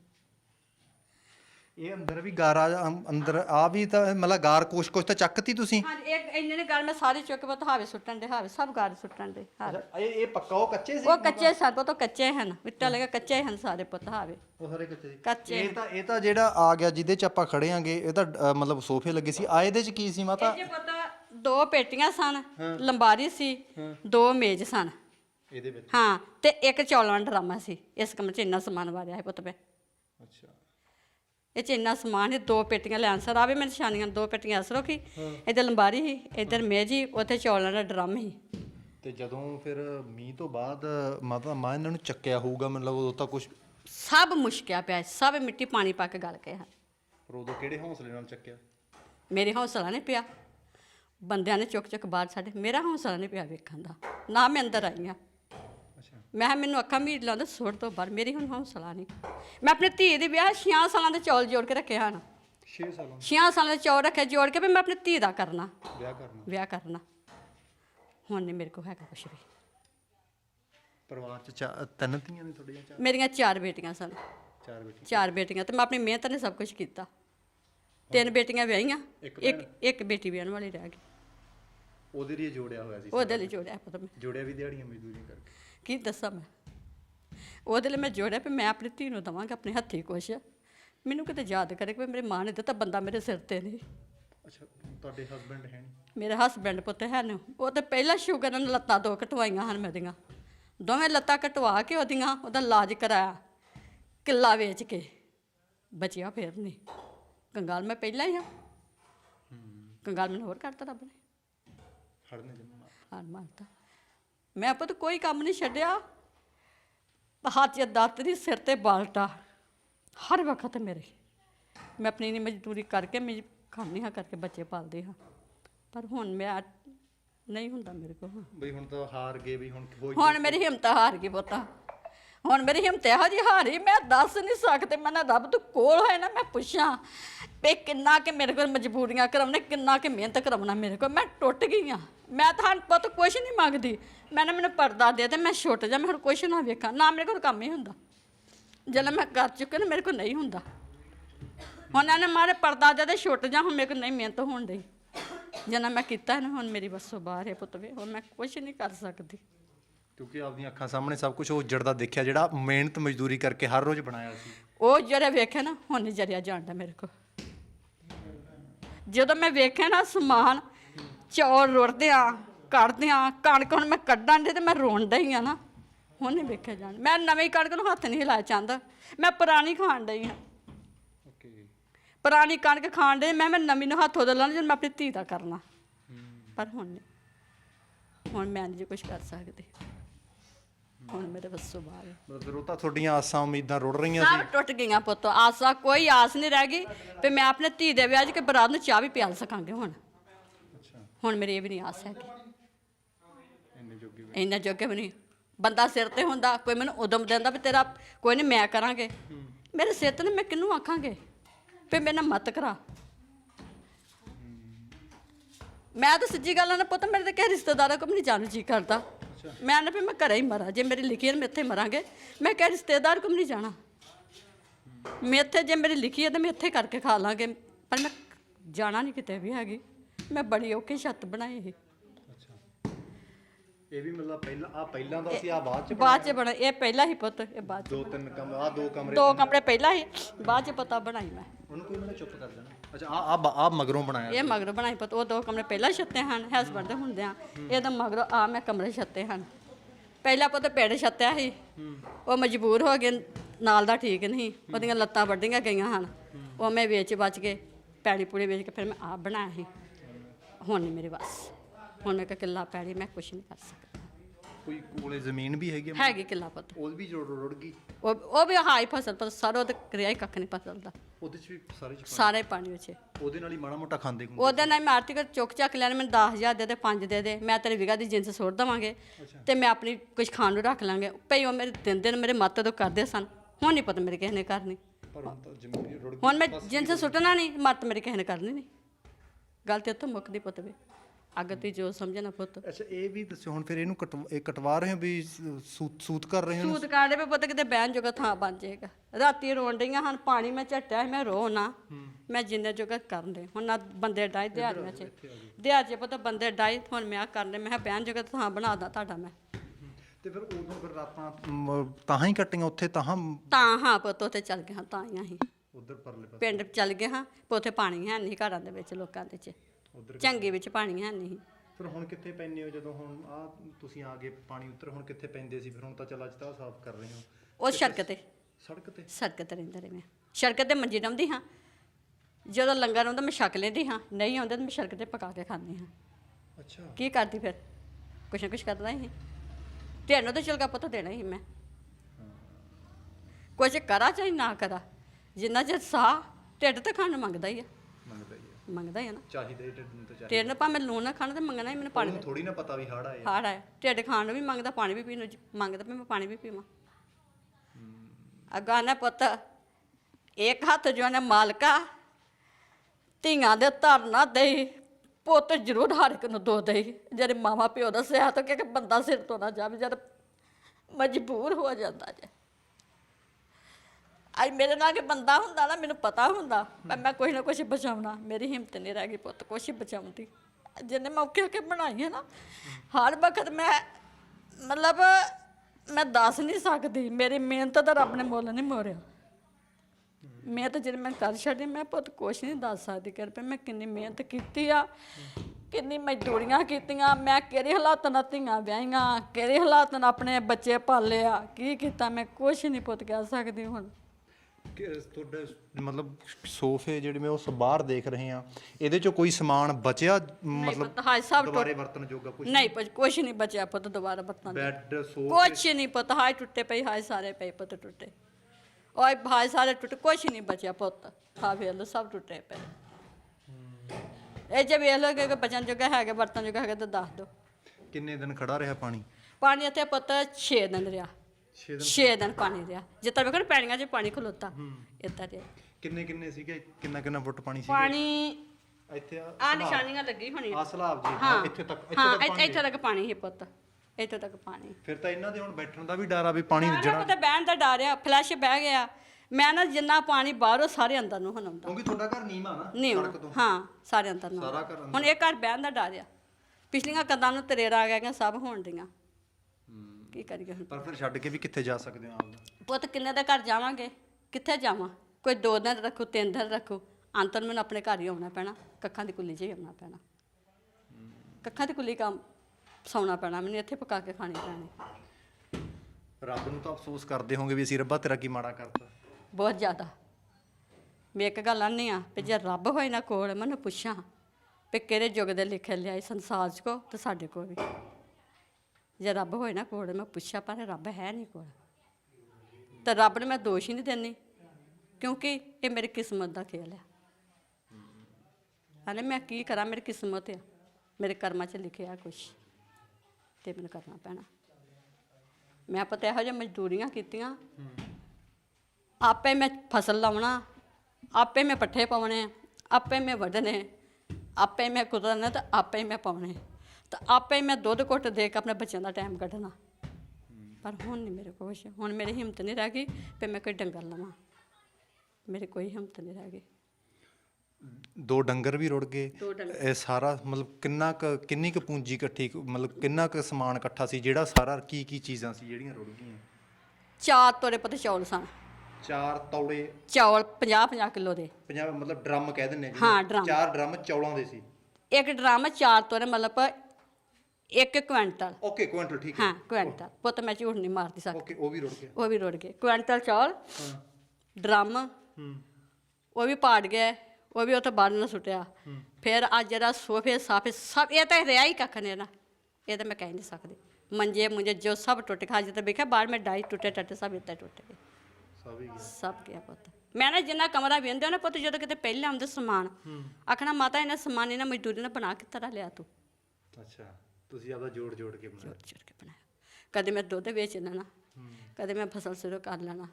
ਇਹ ਅੰਦਰ ਵੀ ਗਾਰ ਅੰ- ਅੰਦਰ ਆ ਵੀ ਤਾਂ ਮਤਲਬ ਗਾਰ ਕੁਛ ਕੁਛ ਤਾਂ ਚੱਕਤੀ ਤੁਸੀਂ? ਹਾਂਜੀ ਇੱਕ ਇੰਨੇ ਨੇ ਗੱਲ ਮੈਂ ਸਾਰੀ ਚੁੱਕ ਪੁੱਤ ਹਾਵੇ ਸੁੱਟਣ ਦੇ ਹਾਵੇ ਸਭ ਗਾਰ ਸੁੱਟਣ ਦੇ ਹਾਵੇ। ਇਹ ਇਹ ਪੱਕਾ ਉਹ ਕੱਚੇ ਸੀ? ਉਹ ਕੱਚੇ ਸਨ ਪੁੱਤ ਉਹ ਕੱਚੇ ਹਨ ਵਿੱਟਾ ਲਗਾ ਕੱਚੇ ਹਨ ਸਾਰੇ ਪੁੱਤ ਹਾਵੇ। ਉਹ ਸਾਰੇ ਕੱਚੇ ਸੀ। ਕੱਚੇ ਇਹ ਤਾਂ ਇਹ ਤਾਂ ਜਿਹੜਾ ਆ ਗਿਆ ਜਿਹਦੇ ਚ ਆਪਾਂ ਖੜੇ ਆਂਗੇ ਇਹ ਤਾਂ ਅ, ਮਤਲਬ ਸੋਫੇ ਲੱਗੇ ਸੀ। ਆ ਇਹਦੇ ਚ ਕੀ ਸੀ ਮਾਤਾ? ਇਹ ਜੇ ਪੁੱਤ ਦੋ ਪੇਟੀਆਂ ਸਨ ਲੰਬਾਰੀ ਸੀ ਦੋ ਮੇਜ਼ ਸਨ। ਇਹਦੇ ਵਿੱਚ? ਹਾਂ ਤੇ ਇੱਕ ਚੌਲਾਂ ਦਾ ਡਰਾਮਾ ਸੀ ਇਸ ਕਮਰੇ 'ਚ ਇੰਨਾ ਸਮਾਨ ਵਾਰਿਆ ਹੈ ਪੁੱਤ ਮੈਂ। ਅੱਛਾ। ਇਹ 'ਚ ਇੰਨਾ ਸਮਾਨ ਹੈ ਦੋ ਪੇਟੀਆਂ ਲੈਣ ਸਰ ਆਵੇ ਮੈਂ ਨਿਸ਼ਾਨੀਆਂ ਦੋ ਪੇਟੀਆਂ ਅਸਰ ਰੱਖੀ ਇੱਧਰ ਲੰਬਾਰੀ ਸੀ ਇੱਧਰ ਮੇਜ਼ ਉੱਥੇ ਚੌਲਾਂ ਦਾ ਡਰਮ ਸੀ। ਤੇ ਜਦੋਂ ਫਿਰ ਮੀਂਹ ਤੋਂ ਬਾਅਦ ਮਾਤਾ ਮਾਂ ਇਹਨਾਂ ਨੂੰ ਚੱਕਿਆ ਹੋਊਗਾ ਮਤਲਬ ਉਦੋਂ ਤਾਂ ਕੁਝ ਸਭ ਮੁਸ਼ਕਿਆ ਪਿਆ ਸਭ ਮਿੱਟੀ ਪਾਣੀ ਪਾ ਕੇ ਗਲ ਗਏ ਹਨ। ਪਰ ਉਦੋਂ ਕਿਹੜੇ ਹੌਸਲੇ ਨਾਲ ਚੱਕਿਆ? ਮੇਰੇ ਹੌਸਲਾ ਨਹੀਂ ਪਿਆ। ਬੰਦਿਆਂ ਨੇ ਚੁੱਕ ਚੁੱਕ ਬਾਹਰ ਸਾਡੇ ਮੇਰਾ ਹੌਸਲਾ ਨਹੀਂ ਪਿਆ ਵੇਖਣ ਦਾ ਨਾ ਮੈਂ ਅੰਦਰ ਆਈ ਹਾਂ। ਮੈਂ ਕਿਹਾ ਮੈਨੂੰ ਅੱਖਾਂ ਮੀਟ ਲਾਉਂਦਾ ਸੁੱਟ ਤੋਂ ਬਾਹਰ ਮੇਰੀ ਹੁਣ ਹੌਸਲਾ ਨਹੀਂ। ਮੈਂ ਆਪਣੇ ਧੀ ਦੇ ਵਿਆਹ 6 ਸਾਲਾਂ ਦੇ ਚੌਲ ਜੋੜ ਕੇ ਰੱਖੇ ਹਨ। 6 ਸਾਲਾਂ 6 ਸਾਲਾਂ ਦੇ ਚੌਲ ਰੱਖੇ ਜੋੜ ਕੇ ਵੀ ਮੈਂ ਆਪਣੀ ਧੀ ਦਾ ਕਰਨਾ। ਵਿਆਹ ਕਰਨਾ। ਵਿਆਹ ਕਰਨਾ। ਹੁਣ ਨਹੀਂ ਮੇਰੇ ਕੋਲ ਹੈਗਾ ਕੁਛ ਵੀ। ਪਰਿਵਾਰ ਚ ਚਾ- ਤਿੰਨ ਧੀਆਂ ਨੇ ਤੁਹਾਡੀਆਂ ਚਾਰ? ਮੇਰੀਆਂ ਚਾਰ ਬੇਟੀਆਂ ਸਨ। ਚਾਰ ਬੇਟੇ ਚਾਰ ਬੇਟੀਆਂ ਤੇ ਮੈਂ ਆਪਣੀ ਮਿਹਨਤ ਨੇ ਸਭ ਕੁਝ ਕੀਤਾ। ਤਿੰਨ ਬੇਟੀਆਂ ਵਿਆਹੀਆਂ ਇੱਕ ਇੱਕ ਇੱਕ ਬੇਟੀ ਵਿਆਹਣ ਵਾਲੀ ਰਹਿ ਗਈ। ਉਹਦੇ ਲਈ ਜੋੜਿਆ ਹੋਇਆ ਸੀ ਉਹਦੇ ਲਈ ਜੋੜਿਆ ਪਤਾ ਮੈਂ ਜੋੜਿਆ ਵੀ ਦਿਹਾੜੀਆਂ ਮਜ਼ਦੂਰੀਆਂ ਕਰਕੇ। ਕੀ ਦੱਸਾਂ ਮੈਂ? ਉਹਦੇ ਲਈ ਮੈਂ ਜੋੜਿਆ ਵੀ ਮੈਂ ਆਪਣੀ ਧੀ ਨੂੰ ਦਵਾਂਗਾ ਆਪਣੇ ਹੱਥੀ ਕੁਛ। ਮੈਨੂੰ ਕਿਤੇ ਯਾਦ ਕਰੇ ਕਿ ਮੇਰੇ ਮਾਂ ਨੇ ਦਿੱਤਾ ਬੰਦਾ ਮੇਰੇ ਸਿਰ ਤੇ ਨਹੀਂ। ਅੱਛਾ ਤੁਹਾਡੇ ਹਸਬੰਡ ਹੈ ਨਹੀਂ? ਮੇਰੇ ਹਸਬੈਂਡ ਪੁੱਤ ਹੈ ਨੇ। ਉਹ ਤੇ ਪਹਿਲਾਂ ਸ਼ੂਗਰ ਨਾਲ ਲੱਤਾਂ ਦੋ ਕਟਵਾਈਆਂ ਹਨ ਮੇਰੀਆਂ। ਦੋਵੇਂ ਲੱਤਾਂ ਕਟਵਾ ਕੇ ਉਹਦੀਆਂ ਉਹਦਾ ਇਲਾਜ ਕਰਾਇਆ। ਕਿੱਲਾ ਵੇਚ ਕੇ। ਬਚਿਆ ਫੇਰ ਨਹੀਂ। ਕੰਗਾਲ ਮੈਂ ਪਹਿਲਾਂ ਹੀ ਹਾਂ। ਕੰਗਾਲ ਮੈਨੂੰ ਹੋਰ ਕਰਤਾ ਰੱਬ ਨੇ। ਖੜਨੇ ਜੰਮਾ ਹਾਰ ਮਾਰਤਾ। ਮੈਂ ਪੁੱਤ ਕੋਈ ਕੰਮ ਨਹੀਂ ਛੱਡਿਆ। ਹੱਥ 'ਚ ਦਾਤਰੀ ਸਿਰ ਤੇ ਬਾਲਟਾ। ਹਰ ਵਕਤ ਮੇਰੇ। ਮੈਂ ਆਪਣੀ ਨੀ ਮਜ਼ਦੂਰੀ ਕਰਕੇ ਮੈਂ ਖਾਂਦੀ ਹਾਂ ਕਰਕੇ ਬੱਚੇ ਪਾਲਦੇ ਹਾਂ। ਪਰ ਹੁਣ ਮੈਂ ਨਹੀਂ ਹੁੰਦਾ ਮੇਰੇ ਕੋਲ। ਬਈ ਹੁਣ ਤਾਂ ਹਾਰ ਗਏ ਵੀ ਹੁਣ ਹੋਈ ਹੁਣ ਮੇਰੀ ਹਿੰਮਤ ਹਾਰ ਗਈ ਪੁੱਤਾ। ਹੁਣ ਮੇਰੀ ਹਿੰਮਤ ਇਹੋ ਜਿਹੀ ਹਾਰੀ ਮੈਂ ਦੱਸ ਨਹੀਂ ਸਕਦੀ ਮੈਂ ਨਾ ਰੱਬ ਤੋਂ ਕੋਲ ਹੋਏ ਨਾ ਮੈਂ ਪੁੱਛਾਂ ਵੀ ਕਿੰਨਾ ਕਿ ਮੇਰੇ ਕੋਲ ਮਜਬੂਰੀਆਂ ਕਰਾਉਣੇ ਕਿੰਨਾ ਕਿ ਮਿਹਨਤ ਕਰਾਉਣਾ ਮੇਰੇ ਕੋਲ। ਮੈਂ ਟੁੱਟ ਗਈ ਆ ਮੈਂ ਤਾਂ ਪੁੱਤ ਕੁਛ ਨਹੀਂ ਮੰਗਦੀ। ਮੈਂ ਨਾ ਮੈਨੂੰ ਪਰਦਾ ਦੇ ਤੇ ਮੈਂ ਛੁੱਟ ਜਾ ਮੈਂ ਹੁਣ ਕੁਛ ਨਾ ਵੇਖਾਂ। ਨਾ ਮੇਰੇ ਕੋਲ ਕੰਮ ਹੀ ਹੁੰਦਾ। ਜਦੋਂ ਮੈਂ ਕਰ ਚੁੱਕੀ ਨਾ ਮੇਰੇ ਕੋਲ ਨਹੀਂ ਹੁੰਦਾ। ਹੁਣ ਇਹਨਾਂ ਨੇ ਮਾਰੇ ਪਰਦਾ ਦੇ ਤੇ ਛੁੱਟ ਜਾ ਹੁਣ ਮੇਰੇ ਕੋਲ ਨਹੀਂ ਮਿਹਨਤ ਹੋਣ ਡਈ। ਜਦੋਂ ਮੈਂ ਕੀਤਾ ਨਾ ਹੁਣ ਮੇਰੀ ਵੱਸੋਂ ਬਾਹਰ ਹੈ ਪੁੱਤ ਵੇ ਹੁਣ ਮੈਂ ਕੁਛ ਨਹੀਂ ਕਰ ਸਕਦੀ। ਕਿਉਂਕਿ ਆਪਦੀਆਂ ਅੱਖਾਂ ਸਾਹਮਣੇ ਸਭ ਕੁਝ ਉਜੜਦਾ ਦੇਖਿਆ ਜਿਹੜਾ ਮਿਹਨਤ ਮਜ਼ਦੂਰੀ ਕਰਕੇ ਹਰ ਰੋਜ਼ ਬਣਾਇਆ ਸੀ। ਉਹ ਜਿਹੜੇ ਵੇਖਿਆ ਨਾ ਹੁਣ ਨਹੀਂ ਜਰਿਆ ਜਾਣਦਾ ਮੇਰੇ ਕੋ ਜਦੋਂ ਮੈਂ ਵੇਖਿਆ ਨਾ ਸਮਾਨ ਚੌਲ ਰੁੜਦੇ ਆ ਕੱਢਦੇ ਆ ਕਣਕ ਹੁਣ ਮੈਂ ਕੱਢਾਂ ਦੇ ਤੇ ਮੈਂ ਰੋਣ ਡਈ ਆ ਨਾ। ਹੁਣ ਨਹੀਂ ਵੇਖਿਆ ਜਾਣ। ਮੈਂ ਨਵੀਂ ਕਣਕ ਨੂੰ ਹੱਥ ਨਹੀਂ ਹਿਲਾਇਆ ਚਾਹੁੰਦਾ। ਮੈਂ ਪੁਰਾਣੀ ਖਾਣ ਡਈ ਆ। ਓਕੇ। ਪੁਰਾਣੀ ਕਣਕ ਖਾਣ ਡਈ ਮੈਂ ਮੈਂ ਨਵੀਂ ਨੂੰ ਹੱਥ ਉਹਦੇ ਲਾਉਣਾ ਜਦ ਮੈਂ ਆਪਣੀ ਧੀ ਦਾ ਕਰਨਾ। ਪਰ ਹੁਣ ਨਹੀਂ ਹੁਣ ਮੈਂ ਨਹੀਂ ਕੁਝ ਕਰ ਸਕਦੀ। ਹੁਣ ਮੇਰੇ ਵੱਸੋਂ ਬਾਹਰ ਹੈ ਮਤਲਬ ਫਿਰ ਉਹ ਤਾਂ ਤੁਹਾਡੀਆਂ ਆਸਾਂ ਉਮੀਦਾਂ ਰੁੜ ਰਹੀਆਂ ਸੀ। ਸਭ ਟੁੱਟ ਗਈਆਂ ਪੁੱਤ। ਆਸਾ ਕੋਈ ਆਸ ਨਹੀਂ ਰਹਿ ਗਈ। ਵੀ ਮੈਂ ਆਪਣੇ ਧੀ ਦੇ ਵਿਆਹ 'ਚ ਕਿ ਬਰਾਤ ਨੂੰ ਚਾਹ ਵੀ ਪਿਆਲ ਸਕਾਂਗੇ ਹੁਣ। ਅੱਛਾ। ਹੁਣ ਮੇਰੀ ਇਹ ਵੀ ਨਹੀਂ ਆਸ ਹੈਗੀ। ਇੰਨਾ ਜੋਗੇ ਵੀ ਨਹੀਂ? ਬੰਦਾ ਸਿਰ ਤੇ ਹੁੰਦਾ, ਕੋਈ ਮੈਨੂੰ ਉਦਮ ਦਿੰਦਾ ਵੀ ਤੇਰਾ ਕੋਈ ਨਹੀਂ ਮੈਂ ਕਰਾਂਗੇ। ਮੇਰੇ ਸਿਰ ਤੇ ਨੀ ਮੈਂ ਕਿਹਨੂੰ ਆਖਾਂਗੇ? ਵੀ ਮੇਰੇ ਨਾਲ ਮਤ ਕਰਾ। ਮੈਂ ਤਾਂ ਸੱਚੀ ਗੱਲ ਆ ਨਾ ਪੁੱਤ, ਮੇਰੇ ਤੇ ਕਿਸੇ ਰਿਸ਼ਤੇਦਾਰਾਂ ਕੋਲ ਵੀ ਨਹੀਂ ਜਾਣ ਨੂੰ ਜੀ ਕਰਦਾ। ਮੈਂ ਨਾ ਵੀ ਮੈਂ ਘਰੇ ਹੀ ਮਰਾਂ, ਜੇ ਮੇਰੀ ਲਿਖੀ ਹੈ ਮੈਂ ਇੱਥੇ ਮਰਾਂਗੇ। ਮੈਂ ਕਿਸੇ ਰਿਸ਼ਤੇਦਾਰ ਕੋਲ ਵੀ ਨਹੀਂ ਜਾਣਾ। ਮੈਂ ਇੱਥੇ, ਜੇ ਮੇਰੀ ਲਿਖੀ ਹੈ ਤਾਂ ਮੈਂ ਇੱਥੇ ਕਰਕੇ ਖਾ ਲਾਂਗੇ। ਪਰ ਮੈਂ ਜਾਣਾ ਨਹੀਂ ਕਿਤੇ ਵੀ ਹੈਗੀ। ਮੈਂ ਬੜੀ ਔਖੀ ਛੱਤ ਬਣਾਈ ਸੀ। ਇਹ ਵੀ ਮਤਲਬ ਪਹਿਲਾਂ ਆ ਪਹਿਲਾਂ ਦਾ ਸੀ ਆ ਬਾਅਦ ਚ ਬਾਅਦ ਚ ਬਣਾ ਇਹ ਪਹਿਲਾ ਹੀ ਪੁੱਤ ਇਹ ਬਾਅਦ 'ਚ। ਦੋ ਤਿੰਨ ਕਮਰੇ ਆ ਦੋ ਕਮਰੇ ਦੋ ਕਮਰੇ ਪਹਿਲਾਂ ਹੀ ਬਾਅਦ ਚ ਪਤਾ ਬਣਾਈ ਮੈਂ। ਉਹਨੂੰ ਕੋਈ ਮੈਨੂੰ ਚੁੱਪ ਕਰ ਦੇਣਾ। ਅੱਛਾ ਆ ਆ ਆ ਮਗਰੋਂ ਬਣਾਇਆ ਇਹ ਮਗਰੋਂ ਬਣਾਈ ਪੁੱਤ ਉਹ ਦੋ ਕਮਰੇ ਪਹਿਲਾਂ ਛੱਤੇ ਹਨ ਹਸਬੰਡ ਦੇ ਹੁੰਦੇ ਆ। ਇਹ ਤਾਂ ਮਗਰੋਂ ਆ ਮੈਂ ਕਮਰੇ ਛੱਤੇ ਹਨ। ਪਹਿਲਾ ਪੁੱਤ ਪੇੜ ਛੱਤਿਆ ਸੀ। ਉਹ ਮਜਬੂਰ ਹੋ ਗਏ ਨਾਲ ਦਾ ਠੀਕ ਨਹੀਂ ਉਹਦੀਆਂ ਲੱਤਾਂ ਵੱਡੀਆਂ ਗਈਆਂ ਹਨ। ਉਹ ਮੈਂ ਵੇਚ ਬਚ ਕੇ ਪੈੜੀ ਪੂੜੀ ਵੇਚ ਕੇ ਫਿਰ ਮੈਂ ਆਪ ਬਣਾਇਆ ਸੀ। ਹੁਣ ਨਹੀਂ ਮੇਰੇ ਬਸ ਹੁਣ ਮੈਂ ਕਿਹਾ ਕਿੱਲਾ ਪੈੜੀ ਮੈਂ ਕੁਛ ਨਹੀਂ ਕਰ ਸਕਦਾ। ਕੋਈ ਕੋਲੇ ਜ਼ਮੀਨ ਵੀ ਹੈਗੀ ਆ? ਹੈਗੀ ਕਿੱਲਾ ਪੁੱਤ। ਉਹ ਵੀ ਜੋੜ ਰੁੜ ਗਈ। ਉਹ ਉਹ ਵੀ ਹਾਈ ਫਸਲ ਪਰ ਸਰੋਂ ਤੇ ਕਰਿਆ ਹੀ ਕੱਖ ਨਹੀਂ ਫਸਲਦਾ ਉਹਦੇ ਚ ਵੀ ਸਾਰੇ ਚ ਸਾਰੇ ਪਾਣੀ ਵਿੱਚ। ਉਹਦੇ ਨਾਲ ਹੀ ਮਾੜਾ ਮੋਟਾ ਖਾਂਦੇ ਖੁੰਦੇ ਉਹਦੇ ਨਾਲ ਮੈਂ ਆਰਟੀਕਲ ਚੁੱਕ ਚੱਕ ਲੈਣ ਮੈਨੂੰ 10000 ਦੇ ਦੇ 5 ਦੇ ਦੇ ਮੈਂ ਤੇਰੇ ਵਿਗਾ ਦੀ ਜਿੰਸ ਸੁੱਟ ਦਵਾਂਗੇ ਤੇ ਮੈਂ ਆਪਣੀ ਕੁਝ ਖਾਣ ਨੂੰ ਰੱਖ ਲਾਂਗੇ। ਭਈ ਉਹ ਮੇਰੇ ਦਿੰਦੇ ਨੇ ਮੇਰੇ ਮੱਤ ਤੋਂ ਕਰਦੇ ਸਨ। ਹੁਣ ਨਹੀਂ ਪਤਾ ਮੇਰੇ ਕਿਸੇ ਨੇ ਕਰਨੀ। ਪਰ ਹੁਣ ਤਾਂ ਜ਼ਮੀਨ ਰੁੜ ਗਈ ਹੁਣ ਮੈਂ ਜਿੰਸ ਸੁੱਟਣਾ ਨਹੀਂ ਮੱਤ ਮੇਰੇ ਕਿਸੇ ਨੇ ਕਰਨੀ ਨਹੀਂ ਗੱਲ ਤੇ ਉੱਥੋਂ ਮੁੱਕਦੀ ਪੁੱਤ ਵੇ। ਅੱਗੇ ਤੁਸੀਂ ਜੋ ਸਮਝਣਾ ਪੁੱਤ। ਅੱਛਾ ਇਹ ਵੀ ਦੱਸਿਓ ਹੁਣ ਫਿਰ ਇਹਨੂੰ ਇਹ ਕਟਵਾ ਰਹੇ ਹੋ ਵੀ ਸੂਤ ਸੂਤ ਕਰ ਰਹੇ ਹੋ ਸੂਤ ਕਾੜੇ ਪੇ ਪੁੱਤ ਕਿਤੇ ਬਹਿਣ ਜੋਗਾ ਥਾਂ ਬਣ ਜਾਏਗਾ। ਰਾਤੀ ਰੋਣ ਡਈਆਂ ਹਨ ਪਾਣੀ ਮੈਂ ਝੱਟਿਆ ਮੈਂ ਰੋ ਨਾ ਮੈਂ ਜਿੰਨੇ ਜੋਗਾ ਕਰਨ ਦੇ। ਹੁਣ ਨਾ ਬੰਦੇ ਡਾਈ ਦਿਹਾੜੀਆਂ ਚ ਦਿਹਾੜ ਪੁੱਤ ਬੰਦੇ ਡਾਈ ਹੁਣ ਮੈਂ ਆ ਕਰਨ ਦੇ ਮੈਂ ਬਹਿਣ ਜੋਗਾ ਥਾਂ ਬਣਾਦਾ ਤੁਹਾਡਾ ਮੈਂ। ਤੇ ਫਿਰ ਉਦੋਂ ਫਿਰ ਰਾਤਾਂ ਤਾਂ ਹੀ ਕੱਟੀਆਂ ਉੱਥੇ ਤਾਂ ਤਾਂ ਹਾਂ ਪੁੱਤ ਉੱਥੇ ਚੱਲ ਗਏ ਹਾਂ ਤਾਂ ਆਈਆਂ ਸੀ ਉਧਰ ਪਰਲੇ ਪਾਸੇ। ਪਿੰਡ ਚੱਲ ਗਏ ਹਾਂ ਪੁੱਤ ਪਾਣੀ ਹੈ ਨਹੀਂ ਘਰਾਂ ਦੇ ਵਿੱਚ ਲੋਕਾਂ ਦੇ ਚ ਉੱਧਰ ਚੰਗੇ ਵਿੱਚ ਪਾਣੀ ਹੈ ਨਹੀਂ। ਫਿਰ ਹੁਣ ਕਿੱਥੇ ਪੈਂਦੇ ਹੋ ਜਦੋਂ ਹੁਣ ਆ ਤੁਸੀਂ ਆ ਗਏ ਪਾਣੀ ਉੱਤਰ ਹੁਣ ਕਿੱਥੇ ਪੈਂਦੇ ਸੀ? ਫਿਰ ਹੁਣ ਤਾਂ ਚੱਲ ਅੱਜ ਤਾਂ ਸਾਫ਼ ਕਰ ਰਹੇ ਹੋ। ਉਹ ਸੜਕ ਤੇ। ਸੜਕ ਤੇ? ਸੜਕ ਤੇ ਰਹਿੰਦਾ ਰਿਹਾ ਮੈਂ। ਸੜਕ ਤੇ ਮੰਜੀ ਡਾਉਂਦੀ ਹਾਂ। ਜਦੋਂ ਲੰਗਰ ਆਉਂਦਾ ਮੈਂ ਛਕ ਲੈਂਦੀ ਹਾਂ। ਨਹੀਂ ਆਉਂਦਾ ਤਾਂ ਮੈਂ ਸੜਕ ਤੇ ਪਕਾ ਕੇ ਖਾਂਦੀ ਹਾਂ। ਅੱਛਾ। ਕੀ ਕਰਦੀ ਫਿਰ? ਕੁਛ ਨਾ ਕੁਛ ਕਰਦਾ ਹੀ। ਤੈਨੂੰ ਤਾਂ ਚਲਗਾ ਪਤਾ ਦੇਣਾ ਹੀ ਮੈਂ। ਕੁਛ ਕਰਾ ਚਾਹੇ ਨਾ ਕਰਾ। ਜਿੰਨਾ ਚਿਰ ਸਾਹ ਢਿੱਡ ਤੇ ਖਾਣ ਨੂੰ ਮੰਗਦਾ ਹੀ ਆ। ਮੰਗਦਾ ਹੀ ਆ ਨਾ। ਚਾਹੀਦਾ ਹੀ ਢਿੱਡ ਨੂੰ ਤਾਂ ਚਾਹੀਦਾ ਢਿੱਡ ਨੂੰ ਭਾਵੇਂ ਲੂਣ ਨਾ ਖਾਣਾ ਤੇ ਮੰਗਣਾ ਹੀ ਮੈਨੂੰ ਪਾਣੀ ਉਹਨੂੰ ਥੋੜੀ ਨਾ ਪਤਾ ਵੀ ਹੜ ਆਇਆ ਹਾੜ ਹੈ ਢਿੱਡ ਖਾਣ ਨੂੰ ਵੀ ਮੰਗਦਾ ਪਾਣੀ ਵੀ ਪੀਣ ਨੂੰ ਜ- ਮੰਗਦਾ ਵੀ ਮੈਂ ਪਾਣੀ ਵੀ ਪੀਵਾਂ। ਅੱਗਾ ਨਾ ਪੁੱਤ ਇੱਕ ਹੱਥ ਜੋ ਨੇ ਮਾਲਕਾ ਧੀਆਂ ਦੇ ਧਰਨਾ ਦੇ ਪੁੱਤ ਜ਼ਰੂਰ ਹਰ ਇੱਕ ਨੂੰ ਦੋ ਦੇ ਜਿਹੜੇ ਮਾਵਾ ਪਿਓ ਦਾ ਸਿਆ ਤਾਂ ਕਿ ਬੰਦਾ ਸਿਰ ਤੋਂ ਨਾ ਜਾਵੇ ਜਦ ਮਜਬੂਰ ਹੋ ਜਾਂਦਾ ਜੇ। ਅੱਜ ਮੇਰੇ ਨਾਲ ਕਿ ਬੰਦਾ ਹੁੰਦਾ ਨਾ, ਮੈਨੂੰ ਪਤਾ ਹੁੰਦਾ, ਪਰ ਮੈਂ ਕੁਛ ਨਾ ਕੁਛ ਬਚਾਉਣਾ। ਮੇਰੀ ਹਿੰਮਤ ਨਹੀਂ ਰਹਿ ਗਈ ਪੁੱਤ, ਕੁਛ ਹੀ ਬਚਾਉਂਦੀ। ਜਿੰਨੇ ਮੌਕੇ ਕੇ ਬਣਾਈ ਹੈ ਨਾ, ਹਰ ਵਕਤ ਮੈਂ, ਮਤਲਬ ਮੈਂ ਦੱਸ ਨਹੀਂ ਸਕਦੀ, ਮੇਰੀ ਮਿਹਨਤ ਦਾ ਰੱਬ ਨੇ ਮੁੱਲ ਨਹੀਂ ਮੋੜਿਆ। ਮੈਂ ਤਾਂ ਜਿਹੜੇ ਮੈਂ ਕਰ ਛੱਡੀ, ਮੈਂ ਪੁੱਤ ਕੁਛ ਨਹੀਂ ਦੱਸ ਸਕਦੀ ਕਰ ਪਈ ਮੈਂ ਕਿੰਨੀ ਮਿਹਨਤ ਕੀਤੀ ਆ, ਕਿੰਨੀ ਮਜ਼ਦੂਰੀਆਂ ਕੀਤੀਆਂ, ਮੈਂ ਕਿਹੜੇ ਹਾਲਾਤਾਂ ਨਾਲ ਧੀਆਂ ਵਿਆਹੀਆਂ, ਕਿਹੜੇ ਹਾਲਾਤਾਂ ਨਾਲ ਆਪਣੇ ਬੱਚੇ ਪਾਲੇ ਆ, ਕੀ ਕੀਤਾ, ਮੈਂ ਕੁਛ ਨਹੀਂ ਪੁੱਤ ਕਹਿ ਸਕਦੀ ਹੁਣ। ਤੁਹਾਡੇ ਮਤਲਬ ਸੋਫੇ ਜਿਹੜੇ ਮੈਂ ਉਸ ਬਾਹਰ ਦੇਖ ਰਹੇ ਆ ਇਹਦੇ ਚੋਂ ਕੋਈ ਸਮਾਨ ਬਚਿਆ? ਮਤਲਬ ਹਾਏ ਸਭ ਟੁੱਟ ਦੁਬਾਰੇ ਵਰਤਨ ਜੋਗਾ ਕੁਝ ਨਹੀਂ ਪੁੱਤ ਕੁਛ ਨਹੀਂ ਬਚਿਆ ਪੁੱਤ ਦੁਬਾਰਾ ਦਾ। ਬੈੱਡ ਸੋਫੇ ਕੁਛ ਨਹੀਂ ਪੁੱਤ ਹਾਏ ਟੁੱਟੇ ਪਈ ਹਾਏ ਸਾਰੇ ਪਏ ਪੁੱਤ ਟੁੱਟੇ। ਓਏ ਭਾਈ ਸਾਰੇ ਟੁੱਟੇ ਕੁਛ ਨਹੀਂ ਬਚਿਆ ਪੁੱਤ। ਹਾਂ ਵੇਖ ਲਓ ਸਭ ਟੁੱਟੇ ਪਏ। ਇਹ ਜੇ ਵੇਖ ਲਓ ਕਿ ਬਚਨ ਜੋਗਾ ਹੈਗਾ ਬਰਤਨ ਜੋਗਾ ਹੈਗਾ ਤਾਂ ਦੱਸ ਦਿਓ। ਕਿੰਨੇ ਦਿਨ ਖੜਾ ਰਿਹਾ ਪਾਣੀ? ਪਾਣੀ ਇੱਥੇ ਪੁੱਤ 6 ਦਿਨ ਰਿਹਾ। 6 ਦਿਨ 6 ਦਿਨ ਪਾਣੀ ਰਿਹਾ ਜਿੱਦਾਂ ਵੇਖੋ ਨਾ ਪੈਣੀਆਂ 'ਚ ਪਾਣੀ ਖਲੋਤਾ ਏਦਾਂ ਰਿਹਾ ਕਿੰਨੇ ਕਿੰਨੇ ਸੀਗੇ? ਕਿੰਨਾ ਕਿੰਨਾ ਫੁੱਟ ਪਾਣੀ ਸੀ ਪਾਣੀ ਇੱਥੇ ਆ ਆ ਨਿਸ਼ਾਨੀਆਂ ਲੱਗੀ ਹੋਣੀ ਆ। ਸਲਾਬ ਜੀ ਹਾਂ। ਇੱਥੇ ਤੱਕ ਇੱਥੇ ਹਾਂ ਤੱਕ ਇੱਥੇ ਪਾਣੀ ਇੱਥੇ ਤੱਕ ਪਾਣੀ ਹੀ ਪੁੱਤ। ਇੱਥੇ ਤੱਕ ਪਾਣੀ। ਫਿਰ ਤਾਂ ਇਹਨਾਂ ਦੇ ਹੁਣ ਬੈਠਣ ਦਾ ਵੀ ਡਰ ਆ ਵੀ ਪਾਣੀ ਜਿਹੜਾ ਜਿਹੜਾ ਪਤਾ ਬਹਿਣ ਦਾ ਡਰ ਆ। ਫਲੈਸ਼ ਬਹਿ ਗਿਆ। ਮੈਂ ਨਾ ਜਿੰਨਾ ਪਾਣੀ ਬਾਹਰੋਂ ਸਾਰੇ ਅੰਦਰ ਨੂੰ ਹੁਣ ਆਉਂਦਾ। ਕਿਉਂਕਿ ਤੁਹਾਡਾ ਘਰ ਨੀਵਾਂ ਨਾ ਨਹੀਂ ਸੜਕ ਤੋਂ। ਹਾਂ ਸਾਰੇ ਅੰਦਰ ਨੂੰ। ਸਾਰਾ ਘਰ ਹੁਣ ਇਹ ਘਰ ਬਹਿਣ ਦਾ ਡਰ ਆ। ਪਿਛਲੀਆਂ ਕੰਦਾਂ ਨੂੰ ਤਰੇੜਾ ਆ ਗਿਆ ਸਭ ਹੋਣ ਡੀਆਂ ਕੀ ਕਰੀਏ ਹੁਣ? ਪਰ ਫਿਰ ਛੱਡ ਕੇ ਵੀ ਕਿੱਥੇ ਜਾ ਸਕਦੇ ਹੋ ਆਪਦਾ? ਪੁੱਤ ਕਿੰਨੇ ਦੇ ਘਰ ਜਾਵਾਂਗੇ? ਕਿੱਥੇ ਜਾਵਾਂ? ਕੋਈ ਦੋ ਦਿਨ ਰੱਖੋ ਤਿੰਨ ਦਿਨ ਰੱਖੋ। ਅੰਤਰ ਮੈਨੂੰ ਆਪਣੇ ਘਰ ਹੀ ਆਉਣਾ ਪੈਣਾ। ਕੱਖਾਂ ਦੀ ਕੁੱਲੀ 'ਚ ਹੀ ਆਉਣਾ ਪੈਣਾ। ਕੱਖਾਂ ਦੀ ਕੁੱਲੀ ਕੰਮ ਸੌਣਾ ਪੈਣਾ। ਮੈਨੂੰ ਇੱਥੇ ਪਕਾ ਕੇ ਖਾਣੀ ਪੈਣੀ। ਰੱਬ ਨੂੰ ਤਾਂ ਅਫਸੋਸ ਕਰਦੇ ਹੋਵੋਗੇ ਵੀ ਅਸੀਂ ਰੱਬਾ ਤੇਰਾ ਕੀ ਮਾੜਾ ਕਰਤਾ। ਬਹੁਤ ਜ਼ਿਆਦਾ। ਮੈਂ ਇੱਕ ਗੱਲ ਆਨੀ ਆ ਵੀ ਜੇ ਰੱਬ ਹੋਏ ਨਾ ਕੋਲ ਮੈਨੂੰ ਪੁੱਛਾਂ ਵੀ ਕਿਹੜੇ ਯੁੱਗ ਦੇ ਲਿਖੇ ਲਿਆ ਇਸ ਸੰਸਾਰ 'ਚ ਕੋ ਤੇ ਸਾਡੇ ਕੋਲ ਵੀ। ਜੇ ਰੱਬ ਹੋਏ ਨਾ ਕੋਲ, ਮੈਂ ਪੁੱਛਿਆ, ਪਰ ਰੱਬ ਹੈ ਨਹੀਂ ਕੋਲ। ਤਾਂ ਰੱਬ ਨੂੰ ਮੈਂ ਦੋਸ਼ ਹੀ ਨਹੀਂ ਦਿੰਦੀ, ਕਿਉਂਕਿ ਇਹ ਮੇਰੀ ਕਿਸਮਤ ਦਾ ਖੇਲ ਹੈ ਹਲੇ ਮੈਂ ਕੀ ਕਰਾਂ, ਮੇਰੀ ਕਿਸਮਤ ਆ। ਮੇਰੇ ਕਰਮਾਂ 'ਚ ਲਿਖਿਆ ਕੁਛ, ਤੇ ਮੈਨੂੰ ਕਰਨਾ ਪੈਣਾ। ਮੈਂ ਪਤਾ ਇਹੋ ਜਿਹੀਆਂ ਮਜ਼ਦੂਰੀਆਂ ਕੀਤੀਆਂ। ਆਪੇ ਮੈਂ ਫਸਲ ਲਾਉਣਾ, ਆਪੇ ਮੈਂ ਪੱਠੇ ਪਾਉਣੇ, ਆਪੇ ਮੈਂ ਵੱਢਣੇ, ਆਪੇ ਮੈਂ ਕੁਤਰਨਾ ਤੇ ਆਪੇ ਮੈਂ ਪਾਉਣੇ। ਤਾਂ ਆਪੇ ਮੈਂ ਦੁੱਧ ਘੁੱਟ ਦੇ ਕੇ ਆਪਣੇ ਬੱਚਿਆਂ ਦਾ ਟਾਈਮ ਕੱਢਣਾ। ਪਰ ਹੁਣ ਨਹੀਂ ਮੇਰੇ ਕੋਲ ਕੁਛ। ਹੁਣ ਮੇਰੀ ਹਿੰਮਤ ਨਹੀਂ ਰਹਿ ਗਈ ਵੀ ਮੈਂ ਕੋਈ ਡੰਗਰ ਲਵਾਂ। ਮੇਰੇ ਕੋਈ ਹਿੰਮਤ ਨਹੀਂ ਰਹਿ ਗਈ। ਦੋ ਡੰਗਰ ਵੀ ਰੁੜ ਗਏ। ਦੋ ਡੰਗਰ। ਇਹ ਸਾਰਾ ਮਤਲਬ ਕਿੰਨਾ ਕੁ ਕਿੰਨੀ ਕੁ ਪੂੰਜੀ ਇਕੱਠੀ ਮਤਲਬ ਕਿੰਨਾ ਕੁ ਸਮਾਨ ਇਕੱਠਾ ਸੀ ਜਿਹੜਾ ਸਾਰਾ ਕੀ ਕੀ ਚੀਜ਼ਾਂ ਸੀ ਜਿਹੜੀਆਂ ਰੁੜ ਗਈਆਂ? ਚਾਰ ਤੋਰੇ ਪਤੇ ਚੌਲ ਸਨ। ਚਾਰ ਤੌੜੇ ਚੌਲ 50 50 ਕਿਲੋ ਦੇ। ਪੰਜਾਬ ਮਤਲਬ ਡਰਮ ਕਹਿ ਦਿੰਨੇ ਹਾਂ, ਡਰਮ। ਚਾਰ ਡਰਮ ਚੌਲਾਂ ਦੇ ਸੀ। ਇੱਕ ਡਰਮ ਚਾਰ ਤੋਰੇ ਮਤਲਬ ਇੱਕ ਕੁਇੰਟਲ। ਓਕੇ ਕੁਇੰਟਲ ਠੀਕ ਹੈ। ਹਾਂ ਕੁਇੰਟਲ। ਪੁੱਤ ਮੈਂ ਝੂਠ ਨਹੀਂ ਮਾਰਦੀ ਸਕਦੀ ਓਕੇ ਉਹ ਵੀ ਰੁੜ ਗਿਆ। ਉਹ ਵੀ ਰੁੜ ਗਏ ਕੁਇੰਟਲ ਚੌਲ ਹਾਂ। ਡਰਮ ਹੂੰ। ਉਹ ਵੀ ਪਾੜ ਗਏ ਉਹ ਵੀ ਉੱਥੇ ਬਾਹਰ ਨਾ ਸੁੱਟਿਆ। ਫਿਰ ਅੱਜ ਜਿਹੜਾ ਸੋਫੇ ਸਾਫੇ ਸਭ ਇਹ ਤਾਂ ਰਿਹਾ ਹੀ ਕੱਖ ਨੇ ਨਾ। ਇਹ ਤਾਂ ਮੈਂ ਕਹਿ ਨਹੀਂ ਸਕਦੀ। ਮੰਜੇ ਮੁੰਜੇ ਜੋ ਸਭ ਟੁੱਟ ਖਾ ਜਿੱਤੇ ਵੇਖਿਆ ਬਾਹਰ ਮੈਂ ਡਾਈ ਟੁੱਟੇ ਟੱਟੇ ਸਭ ਇੱਥੇ ਟੁੱਟ ਗਏ। ਸਭ ਹੀ ਗਿਆ। ਸਭ ਗਿਆ ਪੁੱਤ। ਮੈਂ ਨਾ ਜਿੰਨਾ ਕਮਰਾ ਵੇਂਦੇ ਨਾ ਪੁੱਤ ਜਦੋਂ ਕਿਤੇ ਪਹਿਲੇ ਆਉਂਦੇ ਸਮਾਨ ਆਖਣਾ ਮਾਤਾ ਇਹਨਾਂ ਸਮਾਨ ਇਹਨਾਂ ਮਜ਼ਦੂਰੀ ਨਾਲ ਬਣਾ ਕੇ ਤਰ੍ਹਾਂ ਲਿਆ ਤੂੰ। ਅੱਛਾ। ਤੁਸੀਂ ਆਪਦਾ ਜੋੜ ਜੋੜ ਕੇ ਬਣਾਇਆ। ਜੋੜ ਜੋੜ ਕੇ ਬਣਾਇਆ। ਕਦੇ ਮੈਂ ਦੁੱਧ ਵੇਚ ਲੈਣਾ ਕਦੇ ਮੈਂ ਫਸਲ ਸ਼ੁਰੂ ਕਰ ਲੈਣਾ।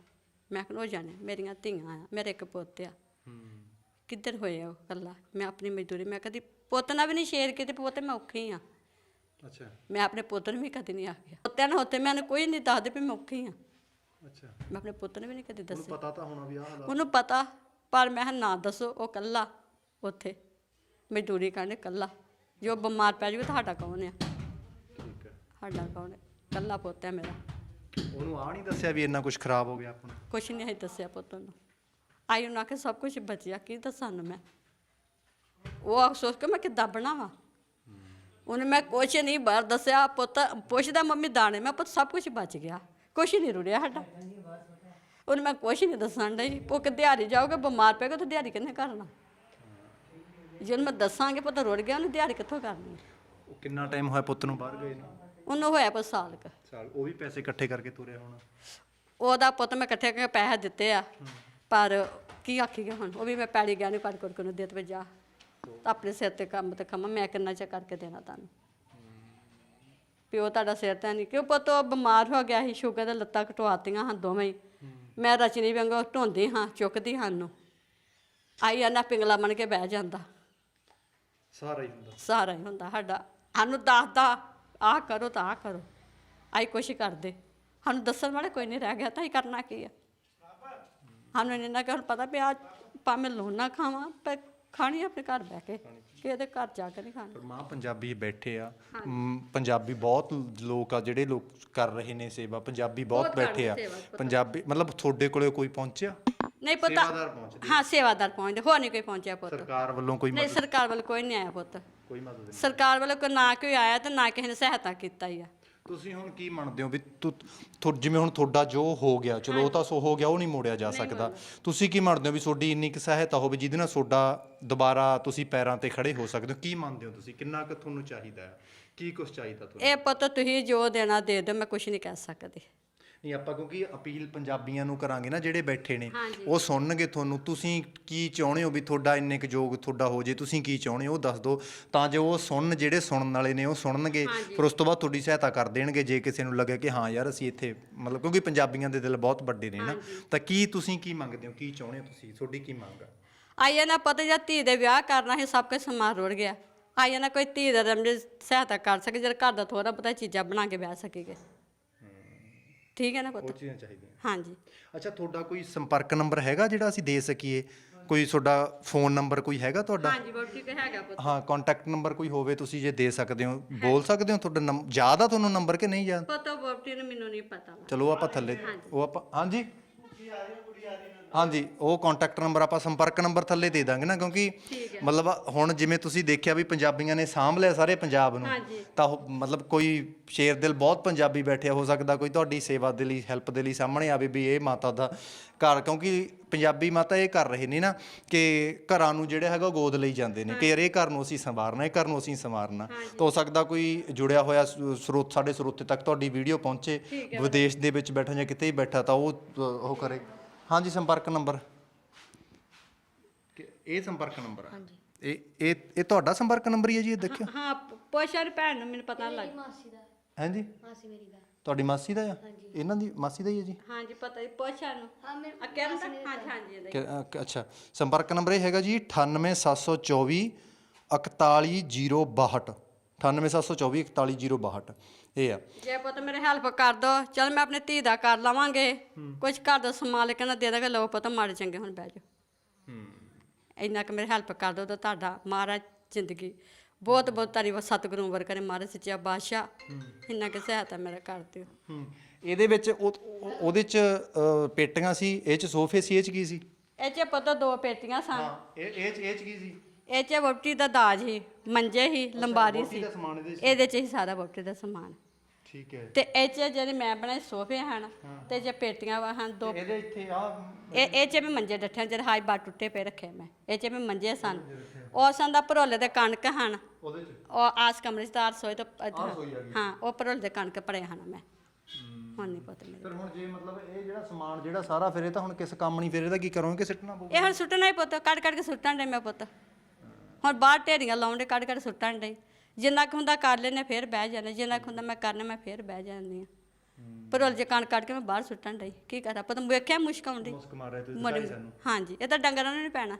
ਮੈਂ ਕਿਹਾ ਉਹ ਜਾਣੇ ਮੇਰੀਆਂ ਧੀਆਂ ਆ ਮੇਰੇ ਇੱਕ ਪੁੱਤ ਆ। ਹੂੰ। ਕਿੱਧਰ ਹੋਏ ਆ ਉਹ ਕੱਲਾ ਮੈਂ ਆਪਣੀ ਮਜ਼ਦੂਰੀ ਮੈਂ ਕਦੀ ਪੁੱਤ ਨਾਲ ਵੀ ਨਹੀਂ ਸ਼ੇਅਰ ਕੀਤੀ ਪੁੱਤ ਮੈਂ ਔਖੀ ਆ। ਅੱਛਾ। ਮੈਂ ਆਪਣੇ ਪੁੱਤ ਨੂੰ ਵੀ ਕਦੀ ਨਹੀਂ ਆਖਿਆ। ਪੁੱਤਿਆਂ ਨਾਲ ਉੱਤੇ ਮੈਨੂੰ ਕੋਈ ਨਹੀਂ ਦੱਸਦੇ ਵੀ ਮੈਂ ਔਖੀ ਆ। ਅੱਛਾ। ਮੈਂ ਆਪਣੇ ਪੁੱਤ ਨੂੰ ਵੀ ਨਹੀਂ ਕਦੀ ਉਹਨੂੰ ਦੱਸਿਆ। ਪਤਾ ਤਾਂ ਹੋਣਾ ਵੀ ਆਹ ਹਾਲਾਤ। ਉਹਨੂੰ ਪਤਾ ਪਰ ਮੈਂ ਨਾ ਦੱਸੋ ਉਹ ਕੱਲਾ ਉੱਥੇ। ਮਜ਼ਦੂਰੀ ਕਰਨੇ ਕੱਲਾ ਜੋ ਬਿਮਾਰ ਪੈ ਜਾਵੇ ਤੁਹਾਡਾ ਕੌਣ ਆ? ਠੀਕ ਹੈ। ਸਾਡਾ ਕੌਣ ਹੈ ਕੱਲਾ ਪੁੱਤ ਹੈ ਮੇਰਾ। ਉਹਨੂੰ ਆ ਨਹੀਂ ਦੱਸਿਆ ਵੀ ਇੰਨਾ ਕੁਝ ਖਰਾਬ ਹੋ ਗਿਆ ਆਪਣਾ ਕੁਛ ਨਹੀਂ ਹੈ ਦੱਸਿਆ ਪੁੱਤ ਨੂੰ ਆਈ ਉਹਨਾਂ ਕਿ ਸਭ ਕੁਝ ਬਚਿਆ ਕੀ ਦੱਸਾਂ ਨੂੰ ਮੈਂ? ਉਹ ਅਫਸੋਸ ਕਿ ਮੈਂ ਕਿੱਦਾਂ ਬਣਾਵਾਂ? ਉਹਨੇ ਮੈਂ ਕੁਛ ਨਹੀਂ ਬਾਹਰ ਦੱਸਿਆ ਪੁੱਤ ਪੁੱਛਦਾ ਮੰਮੀ ਦਾਣੇ? ਮੈਂ ਪੁੱਤ ਸਭ ਕੁਝ ਬਚ ਗਿਆ। ਕੁਛ ਨਹੀਂ ਰੁੜਿਆ ਸਾਡਾ। ਉਹਨੇ ਮੈਂ ਕੁਛ ਨਹੀਂ ਦੱਸਣ ਡਈ। ਉਹ ਕਿ ਦਿਹਾੜੀ ਜਾਓਗੇ ਬਿਮਾਰ ਪੈ ਗਿਆ ਤਾਂ ਦਿਹਾੜੀ ਕਿੰਨੇ ਕਰਨਾ? ਜੇ ਉਹਨੂੰ ਮੈਂ ਦੱਸਾਂਗੇ ਪੁੱਤ ਰੁੜ ਗਿਆ ਉਹਨੇ ਦਿਹਾੜੀ ਕਿੱਥੋਂ ਕਰਨੀ ਉਹ ਕਿੰਨਾ ਟਾਈਮ ਹੋਇਆ ਪੁੱਤ ਨੂੰ ਬਾਹਰ ਗਏ ਨੂੰ? ਉਹਨੂੰ ਹੋਇਆ ਪੁੱਤ ਸਾਲ ਕੁ ਸਾਲ ਉਹ ਵੀ ਪੈਸੇ ਇਕੱਠੇ ਕਰਕੇ ਤੁਰਿਆ ਹੋਣਾ। ਉਹਦਾ ਪੁੱਤ ਮੈਂ ਇਕੱਠੇ ਕਰਕੇ ਪੈਸੇ ਦਿੱਤੇ ਆ ਪਰ ਕੀ ਆਖੀਏ ਹੁਣ? ਉਹ ਵੀ ਮੈਂ ਪੈੜੀ ਗਿਆ ਨੂੰ ਕੱਢ ਕੁੜ ਕੇ ਨੂੰ ਦੇ ਤੇ ਜਾ। ਆਪਣੇ ਸਿਰ ਤੇ ਕੰਮ ਤੇ ਕੰਮ ਮੈਂ ਕਿੰਨਾ ਚਾ ਕਰਕੇ ਦੇਣਾ ਤੁਹਾਨੂੰ? ਪਿਓ ਤੁਹਾਡਾ ਸਿਰ ਤੇ ਨਹੀਂ ਕਿਉਂ ਪੁੱਤ ਉਹ ਬਿਮਾਰ ਹੋ ਗਿਆ ਸੀ ਸ਼ੂਗਰ ਦੇ ਲੱਤਾਂ ਕਟਵਾਤੀਆਂ ਹਨ ਦੋਵੇਂ। ਹੀ ਮੈਂ ਰਚਨੀ ਵਾਂਗੂ ਢੋਂਦੀ ਹਾਂ ਚੁੱਕਦੀ ਹਾਂ ਨੂੰ ਆਈ ਆ ਨਾ ਪਿੰਗਲਾ ਬਣ ਕੇ ਬਹਿ ਜਾਂਦਾ। ਸਾਰਾ ਹੀ ਹੁੰਦਾ। ਸਾਰਾ ਹੀ ਹੁੰਦਾ ਸਾਡਾ। ਸਾਨੂੰ ਦੱਸਦਾ ਆਹ ਕਰੋ ਤਾਂ ਆਹ ਕਰੋ। ਆਈ ਕੁਛ ਕਰਦੇ। ਸਾਨੂੰ ਦੱਸਣ ਵਾਲੇ ਕੋਈ ਨਹੀਂ ਰਹਿ ਗਿਆ ਤਾਂ ਹੀ ਕਰਨਾ ਕੀ ਆ? ਸਾਨੂੰ ਇਹਨਾਂ ਹੁਣ ਪਤਾ ਵੀ ਆ ਭਾਵੇਂ ਲੂਣ ਨਾ ਖਾਵਾਂ ਪਰ ਖਾਣੀ ਆਪਣੇ ਘਰ ਬਹਿ ਕੇ। ਕਿ ਇਹਦੇ ਘਰ ਜਾ ਕੇ ਨਹੀਂ ਖਾਣੀ। ਪਰ ਮਾਂ ਪੰਜਾਬੀ ਬੈਠੇ ਆ। ਮ, ਪੰਜਾਬੀ ਬਹੁਤ ਲੋਕ ਆ ਜਿਹੜੇ ਲੋਕ ਕਰ ਰਹੇ ਨੇ ਸੇਵਾ ਪੰਜਾਬੀ ਬਹੁਤ ਬਹੁਤ ਬੈਠੇ ਆ। ਸੇਵਾ, ਪੰਜਾਬੀ ਮਤਲਬ ਤੁਹਾਡੇ ਕੋਲੇ ਕੋਈ ਪਹੁੰਚਿਆ? ਨਹੀਂ ਪਤਾ ਸੇਵਾਦਾਰ ਪਹੁੰਚਦੇ ਹਾਂ ਸੇਵਾਦਾਰ ਪਹੁੰਚਦੇ ਹੋਰ ਨਹੀਂ ਕੋਈ ਪਹੁੰਚਿਆ ਪੁੱਤ। ਸਰਕਾਰ ਵੱਲੋਂ ਕੋਈ ਨਹੀਂ ਮਦਦ ਸਰਕਾਰ ਵੱਲ ਕੋਈ ਨਹੀਂ ਆਇਆ ਪੁੱਤ। ਕੋਈ ਮਦਦ ਨਹੀਂ। ਸਰਕਾਰ ਵੱਲੋਂ ਕੋਈ ਨਾ ਕੋਈ ਆਇਆ ਤੇ ਨਾ ਕਿਸੇ ਨੇ ਸਹਾਇਤਾ ਕੀਤਾ ਹੀ ਆ। ਤੁਸੀਂ ਹੁਣ ਕੀ ਮੰਨਦੇ ਹੋ ਵੀ ਤੁ- ਤੁ- ਜਿਵੇਂ ਹੁਣ ਤੁਹਾਡਾ ਜੋ ਹੋ ਗਿਆ ਚਲੋ ਉਹ ਤਾਂ ਸੋ ਹੋ ਗਿਆ ਉਹ ਨਹੀਂ ਮੋੜਿਆ ਜਾ ਸਕਦਾ। ਤੁਸੀਂ ਕੀ ਮੰਨਦੇ ਹੋ ਵੀ ਤੁਹਾਡੀ ਇੰਨੀ ਕੁ ਸਹਾਇਤਾ ਹੋਵੇ ਜਿਹਦੇ ਨਾਲ ਤੁਹਾਡਾ ਦੁਬਾਰਾ ਤੁਸੀਂ ਪੈਰਾਂ ਤੇ ਖੜੇ ਹੋ ਸਕਦੇ ਹੋ? ਕੀ ਮੰਨਦੇ ਹੋ ਤੁਸੀਂ? ਕਿੰਨਾ ਕੁ ਤੁਹਾਨੂੰ ਚਾਹੀਦਾ ਹੈ? ਕੀ ਕੁਝ ਚਾਹੀਦਾ ਤੁਹਾਨੂੰ? ਇਹ ਪੁੱਤ ਤੁਸੀਂ ਜੋ ਦੇਣਾ ਦੇ ਦਿਓ ਮੈਂ ਕੁਝ ਨਹੀਂ ਕਹਿ ਸਕਦੀ। ਨਹੀਂ ਆਪਾਂ ਕਿਉਂਕਿ ਅਪੀਲ ਪੰਜਾਬੀਆਂ ਨੂੰ ਕਰਾਂਗੇ ਨਾ ਜਿਹੜੇ ਬੈਠੇ ਨੇ। ਉਹ ਸੁਣਨਗੇ ਤੁਹਾਨੂੰ ਤੁਸੀਂ ਕੀ ਚਾਹੁੰਦੇ ਹੋ ਵੀ ਤੁਹਾਡਾ ਇੰਨੇ ਕੁ ਯੋਗ ਤੁਹਾਡਾ ਹੋ ਜੇ ਤੁਸੀਂ ਕੀ ਚਾਹੁੰਦੇ ਹੋ ਉਹ ਦੱਸ ਦਿਓ। ਤਾਂ ਜੋ ਉਹ ਸੁਣਨ ਜਿਹੜੇ ਸੁਣਨ ਵਾਲੇ ਨੇ ਉਹ ਸੁਣਨਗੇ ਫਿਰ ਉਸ ਤੋਂ ਬਾਅਦ ਤੁਹਾਡੀ ਸਹਾਇਤਾ ਕਰ ਦੇਣਗੇ ਜੇ ਕਿਸੇ ਨੂੰ ਲੱਗੇ ਕਿ ਹਾਂ ਯਾਰ ਅਸੀਂ ਇੱਥੇ ਮਤਲਬ ਕਿਉਂਕਿ ਪੰਜਾਬੀਆਂ ਦੇ ਦਿਲ ਬਹੁਤ ਵੱਡੇ ਨੇ ਨਾ ਤਾਂ ਕੀ ਤੁਸੀਂ ਕੀ ਮੰਗਦੇ ਹੋ ਕੀ ਚਾਹੁੰਦੇ ਹੋ ਤੁਸੀਂ ਤੁਹਾਡੀ ਕੀ ਮੰਗ ਹੈ ਆਈਏ ਨਾ ਪਤਾ ਜਾਂ ਧੀ ਦੇ ਵਿਆਹ ਕਰਨਾ ਸੀ ਸਭ ਕੁਝ ਸਮਾਨ ਰੁੜ ਗਿਆ। ਆਈਏ ਨਾ ਕੋਈ ਧੀ ਦਾ ਰਮਜ ਸਹਾਇਤਾ ਕਰ ਸਕੇ ਜਿਹੜਾ ਘਰ ਦਾ ਥੋੜਾ ਬਹੁਤਾ ਚੀਜ਼ਾਂ ਬਣਾ ਕੇ ਵਿਆਹ ਸਕੇਗੇ। ਠੀਕ ਹੈ ਨਾ ਉਹ ਪੁੱਤ? ਚੀਜ਼ਾਂ ਚਾਹੀਦੀਆਂ। ਹਾਂਜੀ। ਅੱਛਾ ਤੁਹਾਡਾ ਕੋਈ ਸੰਪਰਕ ਨੰਬਰ ਹੈਗਾ ਜਿਹੜਾ ਅਸੀਂ ਦੇ ਸਕੀਏ? ਕੋਈ ਤੁਹਾਡਾ ਫੋਨ ਨੰਬਰ ਕੋਈ ਹੈਗਾ ਤੁਹਾਡਾ? ਹਾਂਜੀ ਬੋਟੀ ਤੇ ਹੈਗਾ ਪੁੱਤ। ਹਾਂ ਕੰਟੈਕਟ ਨੰਬਰ ਕੋਈ ਹੋਵੇ ਤੁਸੀਂ ਜੇ ਦੇ ਸਕਦੇ ਹੋ। ਬੋਲ ਸਕਦੇ ਹੋ ਤੁਹਾਡਾ ਨੰਬਰ ਯਾਦ ਆ ਤੁਹਾਨੂੰ ਨੰਬਰ ਕਿ ਨਹੀਂ ਯਾਦ? ਪੁੱਤ ਬੋਟੀ ਨੂੰ ਮੈਨੂੰ ਨਹੀਂ ਪਤਾ। ਚਲੋ ਆਪਾਂ ਥੱਲੇ ਉਹ ਆਪਾਂ ਹਾਂਜੀ? ਹਾਂਜੀ ਉਹ ਕੰਟੈਕਟ ਨੰਬਰ ਆਪਾਂ ਸੰਪਰਕ ਨੰਬਰ ਥੱਲੇ ਦੇ ਦਾਂਗੇ ਨਾ ਕਿਉਂਕਿ ਮਤਲਬ ਹੁਣ ਜਿਵੇਂ ਤੁਸੀਂ ਦੇਖਿਆ ਵੀ ਪੰਜਾਬੀਆਂ ਨੇ ਸਾਂਭ ਲਿਆ ਸਾਰੇ ਪੰਜਾਬ ਨੂੰ। ਤਾਂ ਉਹ ਮਤਲਬ ਕੋਈ ਸ਼ੇਰ ਦਿਲ ਬਹੁਤ ਪੰਜਾਬੀ ਬੈਠਿਆ ਹੋ ਸਕਦਾ ਕੋਈ ਤੁਹਾਡੀ ਸੇਵਾ ਦੇ ਲਈ ਹੈਲਪ ਦੇ ਲਈ ਸਾਹਮਣੇ ਆਵੇ ਵੀ ਇਹ ਮਾਤਾ ਦਾ ਘਰ ਕਿਉਂਕਿ ਪੰਜਾਬੀ ਮਾਤਾ ਇਹ ਕਰ ਰਹੇ ਨੇ ਨਾ ਕਿ ਘਰਾਂ ਨੂੰ ਜਿਹੜਾ ਹੈਗਾ ਗੋਦ ਲਈ ਜਾਂਦੇ ਨੇ ਕਿ ਯਾਰ ਇਹ ਘਰ ਨੂੰ ਅਸੀਂ ਸੰਵਾਰਨਾ ਇਹ ਘਰ ਨੂੰ ਅਸੀਂ ਸੰਵਾਰਨਾ। ਤਾਂ ਹੋ ਸਕਦਾ ਕੋਈ ਜੁੜਿਆ ਹੋਇਆ ਸਰੋਤ ਸਾਡੇ ਸਰੋਤੇ ਤੱਕ ਤੁਹਾਡੀ ਵੀਡੀਓ ਪਹੁੰਚੇ ਵਿਦੇਸ਼ ਦੇ ਵਿੱਚ ਬੈਠਾ ਜਾਂ ਕਿਤੇ ਹੀ ਬੈਠਾ ਤਾਂ ਉਹ ਉਹ ਕਰੇ। ਹਾਂਜੀ ਸੰਪਰਕ ਨੰਬਰ। ਇਹ ਸੰਪਰਕ ਨੰਬਰ ਹੈ ਇਹ ਇਹ ਇਹ ਤੁਹਾਡਾ ਸੰਪਰਕ ਨੰਬਰ ਹੀ ਹੈ ਜੀ ਇਹ ਦੇਖਿਓ। ਹਾਂ ਪੁੱਛਾਂ ਭੈਣ ਨੂੰ ਮੈਨੂੰ ਪਤਾ ਲੱਗ ਮਾਸੀ ਦਾ। ਹਾਂਜੀ? ਮਾਸੀ ਮੇਰੀ ਦਾ। ਤੁਹਾਡੀ ਮਾਸੀ ਦਾ ਆ? ਇਹਨਾਂ ਦੀ ਮਾਸੀ ਦਾ ਹੀ ਹੈ ਜੀ? ਹਾਂਜੀ ਪਤਾ ਹੀ ਪੁੱਛਾਂ ਨੂੰ। ਹਾਂ ਮੇਰੇ ਆ ਕਹਿ ਦਾ ਹਾਂਜੀ ਹਾਂਜੀ ਇਹਦਾ ਅੱਛਾ। ਸੰਪਰਕ ਨੰਬਰ ਇਹ ਹੈਗਾ ਜੀ 98724 41062 98724 41062 ਇਹ ਆ। ਜੇ ਪੁੱਤ ਮੇਰੇ ਹੈਲਪ ਕਰ ਦੋ ਚਲ ਮੈਂ ਆਪਣੇ ਧੀ ਦਾ ਕਰ ਲਵਾਂਗੇ। ਕੁਝ ਘਰ ਦਾ ਸਮਾਨ ਲੈ ਕੇ ਨਾ ਦੇ ਦਾਂਗੇ ਲਓ ਪੁੱਤ ਮਾੜੇ ਚੰਗੇ ਹੁਣ ਬਹਿ ਜਾਓ। ਇੰਨਾ ਕਿ ਮੇਰੇ ਹੈਲਪ ਕਰ ਦੋ ਤਾਂ ਤੁਹਾਡਾ ਮਹਾਰਾਜ ਜ਼ਿੰਦਗੀ ਬਹੁਤ ਬਹੁਤ ਤਾਰੀ ਸਤਿਗੁਰੂ ਵਰ ਕਰੇ ਮਹਾਰਾਜ ਸੱਚਾ ਬਾਦਸ਼ਾਹ ਇੰਨਾ ਕਿ ਸਹਾਇਤਾ ਮੇਰਾ ਕਰ ਦਿਓ। ਹੂੰ। ਇਹਦੇ ਵਿੱਚ ਉਹ ਉਹ- ਉਹਦੇ ਚ ਅ, ਪੇਟੀਆਂ ਸੀ ਇਹ ਚ ਸੋਫੇ ਸੀ ਇਹ ਚ ਕੀ ਸੀ? ਇਹ ਚ ਪੁੱਤ ਦੋ ਪੇਟੀਆਂ ਸਨ। ਇਹ ਇਹ ਚ ਇਹ ਚ ਕੀ ਸੀ? ਇਹ ਚ ਵੋਟੀ ਦਾ ਦਾਜ ਸੀ ਮੰਜੇ ਸੀ ਲੰਬਾਰੀ ਸੀ। ਦਾ ਸਮਾਨ ਇਹਦੇ ਚ ਇਹਦੇ ਚ ਹੀ ਸਾਰਾ ਵੋਟੀ ਦਾ ਸਮਾਨ। ਠੀਕ ਹੈ। ਤੇ ਇਹ ਚ ਜਿਹੜੇ ਮੈਂ ਬਣਾਏ ਸੋਫੇ ਹਨ ਤੇ ਜੇ ਪੇਟੀਆਂ ਵਾ ਹਨ ਦੋ ਇਹਦੇ ਇੱਥੇ ਆ ਇਹ ਇਹ ਚ ਵੀ ਮੰਜੇ ਡੱਠੇ ਜਿਹੜੇ ਹਾਈ ਬਾਰ ਟੁੱਟੇ ਪਏ ਰੱਖੇ ਮੈਂ। ਇਹ ਚ ਵੀ ਮੰਜੇ ਸਨ। ਉਹ ਸਨ ਦਾ ਭਰੋਲੇ ਦੇ ਕਣਕ ਹਨ। ਉਹਦੇ ਚ? ਉਹ ਆਸ ਕਮਰੇ ਚ ਸੋਏ ਤੋਂ ਹਾਂ ਉਹ ਭਰੋਲੇ ਦੇ ਕਣਕ ਭਰੇ ਹਨ ਮੈਂ। ਹੁਣ ਨਹੀਂ ਪਤਾ ਮੇਰੇ ਫਿਰ ਹੁਣ ਜੇ ਮਤਲਬ ਇਹ ਜਿਹੜਾ ਸਮਾਨ ਜਿਹੜਾ ਸਾਰਾ ਫਿਰ ਇਹ ਤਾਂ ਹੁਣ ਕਿਸ ਕੰਮ ਨਹੀਂ ਫਿਰ ਇਹਦਾ ਕੀ ਕਰੋਗੇ ਕਿ ਸਿੱਟਣਾ ਪਊ ਇਹ ਹੁਣ ਸੁੱਟਣਾ ਹੀ ਪੁੱਤ ਕੱਢ ਕੱਢ ਕੇ ਸੁੱਟਣ ਦੇ ਮੈਂ ਪੁੱਤ। ਹੁਣ ਬਾਹਰ ਢੇਰੀਆਂ ਲਾਉਂਦੇ ਕੱਢ ਕੱਢ ਸੁੱਟਣ ਦੇ ਜਿੰਨਾ ਕੁ ਹੁੰਦਾ ਕਰ ਲੈਨੇ ਫਿਰ ਬਹਿ ਜਾਂਦੇ ਜਿੰਨਾ ਕੁ ਹੁੰਦਾ ਮੈਂ ਕਰਨਾ ਮੈਂ ਫਿਰ ਬਹਿ ਜਾਂਦੀ ਆ ਭਰੋਲੇ ਜੇ ਕਣਕ ਕੱਢ ਕੇ ਮੈਂ ਬਾਹਰ ਸੁੱਟਣ ਡਈ। ਕੀ ਕਰਾਂ? ਪਤਾ ਵੇਖਿਆ ਮੁਸ਼ਕ ਆਉਂਦੀ। ਮੁਸਕ ਮਾਰ ਰਹੇ ਤੁਸੀਂ ਮੜੀ ਹਾਂਜੀ ਇਹ ਤਾਂ ਡੰਗਰਾਂ ਨੂੰ ਨਹੀਂ ਪੈਣਾ।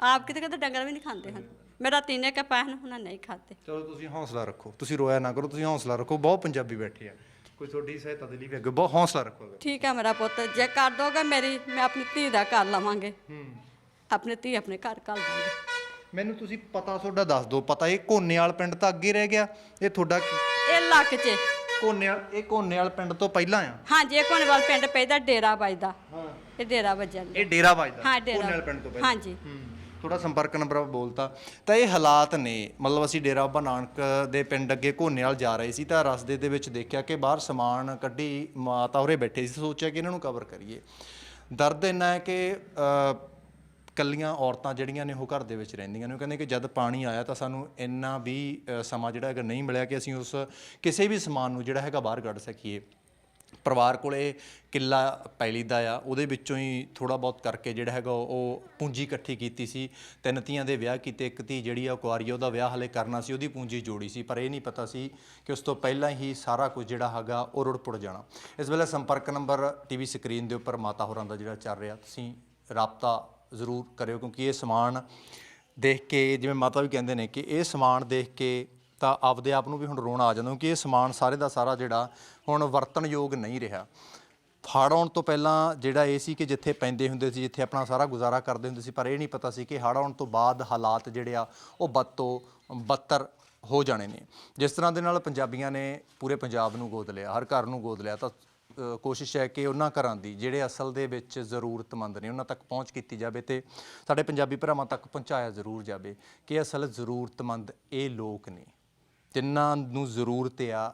ਆਪ ਕਿਤੇ ਕਿਤੇ ਡੰਗਰ ਵੀ ਨਹੀਂ ਖਾਂਦੇ ਹਨ। ਮੇਰਾ ਤੀਨੇ ਕਾ ਪੈਨ ਉਹਨਾਂ ਨਹੀਂ ਖਾਤੇ ਚਲੋ ਤੁਸੀਂ ਹੌਸਲਾ ਰੱਖੋ। ਤੁਸੀਂ ਰੋਇਆ ਨਾ ਕਰੋ ਤੁਸੀਂ ਹੌਸਲਾ ਰੱਖੋ। ਬਹੁਤ ਪੰਜਾਬੀ ਬੈਠੇ ਆ। ਕੋਈ ਤੁਹਾਡੀ ਸਹਾਇਤਾ ਦੇ ਲਈ ਵੀ ਅੱਗੇ ਬਹੁਤ ਹੌਸਲਾ ਰੱਖੋ। ਠੀਕ ਹੈ ਮੇਰਾ ਪੁੱਤ ਜੇ ਕਰ ਦੋਗਾ ਮੇਰੀ ਮੈਂ ਆਪਣੀ ਧੀ ਦਾ ਕਰ ਲਵਾਂਗੇ। ਹੂੰ। ਆਪਣੀ ਧੀ ਆਪਣੇ ਘਰ ਕੱਲ ਦਾਂਗੇ। ਮੈਨੂੰ ਤੁਸੀਂ ਪਤਾ ਤੁਹਾਡਾ ਦੱਸ ਦਿਓ ਪਤਾ ਇਹ ਕੋਨੇਵਾਲ ਪਿੰਡ ਤਾਂ ਅੱਗੇ ਰਹਿ ਗਿਆ ਇਹ ਤੁਹਾਡਾ ਇਹ ਲੱਕ 'ਚ। ਕੋਨੇਵਾਲ ਇਹ ਕੋਨੇਵਾਲ ਪਿੰਡ ਤੋਂ ਪਹਿਲਾਂ ਆ? ਹਾਂਜੀ ਇਹ ਕੋਨੇਵਾਲ ਪਿੰਡ ਪੈਦਾ ਡੇਰਾ ਵੱਜਦਾ। ਹਾਂ। ਇਹ ਡੇਰਾ ਵੱਜਣ ਇਹ ਡੇਰਾ ਵੱਜਦਾ? ਹਾਂ ਡੇਰਾ। ਕੋਨੇਵਾਲ ਪਿੰਡ ਤੋਂ ਪਹਿਲਾਂ? ਹਾਂਜੀ। ਹੂੰ ਥੋੜਾ ਸੰਪਰਕ ਨੰਬਰ ਬੋਲਤਾ। ਤਾਂ ਇਹ ਹਾਲਾਤ ਨੇ ਮਤਲਬ ਅਸੀਂ ਡੇਰਾ ਬਾਬਾ ਨਾਨਕ ਦੇ ਪਿੰਡ ਅੱਗੇ ਘੋਨੇਵਾਲ ਜਾ ਰਹੇ ਸੀ ਤਾਂ ਰਸਤੇ ਦੇ ਵਿੱਚ ਦੇਖਿਆ ਕਿ ਬਾਹਰ ਸਮਾਨ ਕੱਢੀ ਮਾਤਾ ਉਰੇ ਬੈਠੇ ਸੀ ਸੋਚਿਆ ਕਿ ਇਹਨਾਂ ਨੂੰ ਕਵਰ ਕਰੀਏ। ਦਰਦ ਇੰਨਾ ਹੈ ਕਿ ਅ, ਕੱਲੀਆਂ ਔਰਤਾਂ ਜਿਹੜੀਆਂ ਨੇ ਉਹ ਘਰ ਦੇ ਵਿੱਚ ਰਹਿੰਦੀਆਂ ਨੇ, ਉਹ ਕਹਿੰਦੇ ਕਿ ਜਦ ਪਾਣੀ ਆਇਆ ਤਾਂ ਸਾਨੂੰ ਇੰਨਾ ਵੀ ਸਮਾਂ ਜਿਹੜਾ ਹੈਗਾ ਨਹੀਂ ਮਿਲਿਆ ਕਿ ਅਸੀਂ ਉਸ ਕਿਸੇ ਵੀ ਸਮਾਨ ਨੂੰ ਜਿਹੜਾ ਹੈਗਾ ਬਾਹਰ ਕੱਢ ਸਕੀਏ। ਪਰਿਵਾਰ ਕੋਲੇ ਕਿੱਲਾ ਪੈਲੀ ਦਾ ਆ, ਉਹਦੇ ਵਿੱਚੋਂ ਹੀ ਥੋੜਾ ਬਹੁਤ ਕਰਕੇ ਜਿਹੜਾ ਹੈਗਾ ਉਹ ਪੂੰਜੀ ਇਕੱਠੀ ਕੀਤੀ ਸੀ। ਤਿੰਨ ਧੀਆਂ ਦੇ ਵਿਆਹ ਕੀਤੇ, ਇੱਕ ਧੀ ਜਿਹੜੀ ਆ ਕੁਆਰੀ ਉਹਦਾ ਵਿਆਹ ਹਲੇ ਕਰਨਾ ਸੀ, ਉਹਦੀ ਪੂੰਜੀ ਜੋੜੀ ਸੀ, ਪਰ ਇਹ ਨਹੀਂ ਪਤਾ ਸੀ ਕਿ ਉਸ ਤੋਂ ਪਹਿਲਾਂ ਹੀ ਸਾਰਾ ਕੁਝ ਜਿਹੜਾ ਹੈਗਾ ਉਹ ਰੁੜ ਪੁੜ ਜਾਣਾ। ਇਸ ਵੇਲੇ ਸੰਪਰਕ ਨੰਬਰ ਟੀਵੀ ਸਕਰੀਨ ਦੇ ਉੱਪਰ ਮਾਤਾ ਹੋਰਾਂ ਦਾ ਜਿਹੜਾ ਚੱਲ ਰਿਹਾ, ਤੁਸੀਂ ਰਾਬਤਾ ਜ਼ਰੂਰ ਕਰਿਓ, ਕਿਉਂਕਿ ਇਹ ਸਮਾਨ ਦੇਖ ਕੇ, ਜਿਵੇਂ ਮਾਤਾ ਵੀ ਕਹਿੰਦੇ ਨੇ ਕਿ ਇਹ ਸਮਾਨ ਦੇਖ ਕੇ ਤਾਂ ਆਪਦੇ ਆਪ ਨੂੰ ਵੀ ਹੁਣ ਰੋਣਾ ਆ ਜਾਂਦਾ, ਕਿਉਂਕਿ ਇਹ ਸਮਾਨ ਸਾਰੇ ਦਾ ਸਾਰਾ ਜਿਹੜਾ ਹੁਣ ਵਰਤਣਯੋਗ ਨਹੀਂ ਰਿਹਾ। ਹੜ੍ਹ ਆਉਣ ਤੋਂ ਪਹਿਲਾਂ ਜਿਹੜਾ ਇਹ ਸੀ ਕਿ ਜਿੱਥੇ ਪੈਂਦੇ ਹੁੰਦੇ ਸੀ, ਜਿੱਥੇ ਆਪਣਾ ਸਾਰਾ ਗੁਜ਼ਾਰਾ ਕਰਦੇ ਹੁੰਦੇ ਸੀ, ਪਰ ਇਹ ਨਹੀਂ ਪਤਾ ਸੀ ਕਿ ਹੜ੍ਹ ਆਉਣ ਤੋਂ ਬਾਅਦ ਹਾਲਾਤ ਜਿਹੜੇ ਆ, ਉਹ ਬਦ ਤੋਂ ਬੱਤਰ ਹੋ ਜਾਣੇ ਨੇ। ਜਿਸ ਤਰ੍ਹਾਂ ਦੇ ਨਾਲ ਪੰਜਾਬੀਆਂ ਨੇ ਪੂਰੇ ਪੰਜਾਬ ਨੂੰ ਗੋਦ ਲਿਆ, ਹਰ ਘਰ ਨੂੰ ਗੋਦ ਲਿਆ, ਤਾਂ ਕੋਸ਼ਿਸ਼ ਹੈ ਕਿ ਉਹਨਾਂ ਘਰਾਂ ਦੀ ਜਿਹੜੇ ਅਸਲ ਦੇ ਵਿੱਚ ਜ਼ਰੂਰਤਮੰਦ ਨੇ, ਉਹਨਾਂ ਤੱਕ ਪਹੁੰਚ ਕੀਤੀ ਜਾਵੇ ਤੇ ਸਾਡੇ ਪੰਜਾਬੀ ਭਰਾਵਾਂ ਤੱਕ ਪਹੁੰਚਾਇਆ ਜ਼ਰੂਰ ਜਾਵੇ ਕਿ ਅਸਲ ਜ਼ਰੂਰਤਮੰਦ ਇਹ ਲੋਕ ਨੇ, ਜਿਨ੍ਹਾਂ ਨੂੰ ਜ਼ਰੂਰਤ ਆ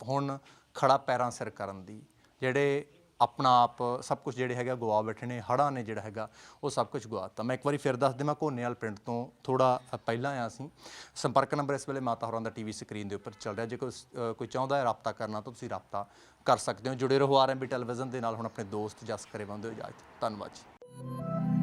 ਹੁਣ ਖੜਾ ਪੈਰਾਂ ਸਿਰ ਕਰਨ ਦੀ, ਜਿਹੜੇ ਆਪਣਾ ਆਪ ਸਭ ਕੁਝ ਜਿਹੜੇ ਹੈਗਾ ਗਵਾ ਬੈਠੇ ਨੇ, ਹੜ੍ਹਾਂ ਨੇ ਜਿਹੜਾ ਹੈਗਾ, ਉਹ ਸਭ ਕੁਝ ਗਵਾਤਾ ਮੈਂ ਇੱਕ ਵਾਰੀ ਫਿਰ ਦੱਸ ਦੇਵਾਂ ਘੋਨੇਵਾਲ ਪਿੰਡ ਤੋਂ ਥੋੜਾ ਪਹਿਲਾਂ ਆ ਅਸੀਂ ਸੰਪਰਕ ਨੰਬਰ ਇਸ ਵੇਲੇ ਮਾਤਾ ਹੋਰਾਂ ਦਾ ਟੀਵੀ ਸਕਰੀਨ ਦੇ ਉੱਪਰ ਚੱਲ ਰਿਹਾ। ਜੇ ਕੋਈ ਕੋਈ ਚਾਹੁੰਦਾ ਹੈ ਰਾਬਤਾ ਕਰਨਾ, ਤਾਂ ਤੁਸੀਂ ਰਾਬਤਾ ਕਰ ਸਕਦੇ ਹੋ। ਜੁੜੇ ਰਹੋ ਆਰਐਮਬੀ ਟੈਲੀਵਿਜ਼ਨ ਦੇ ਨਾਲ। ਹੁਣ ਆਪਣੇ ਦੋਸਤ ਜਸ ਕਰੇਵਾਂ ਬੰਦੇ ਹੋ ਇਜਾਜ਼ਤ ਧੰਨਵਾਦ ਜੀ।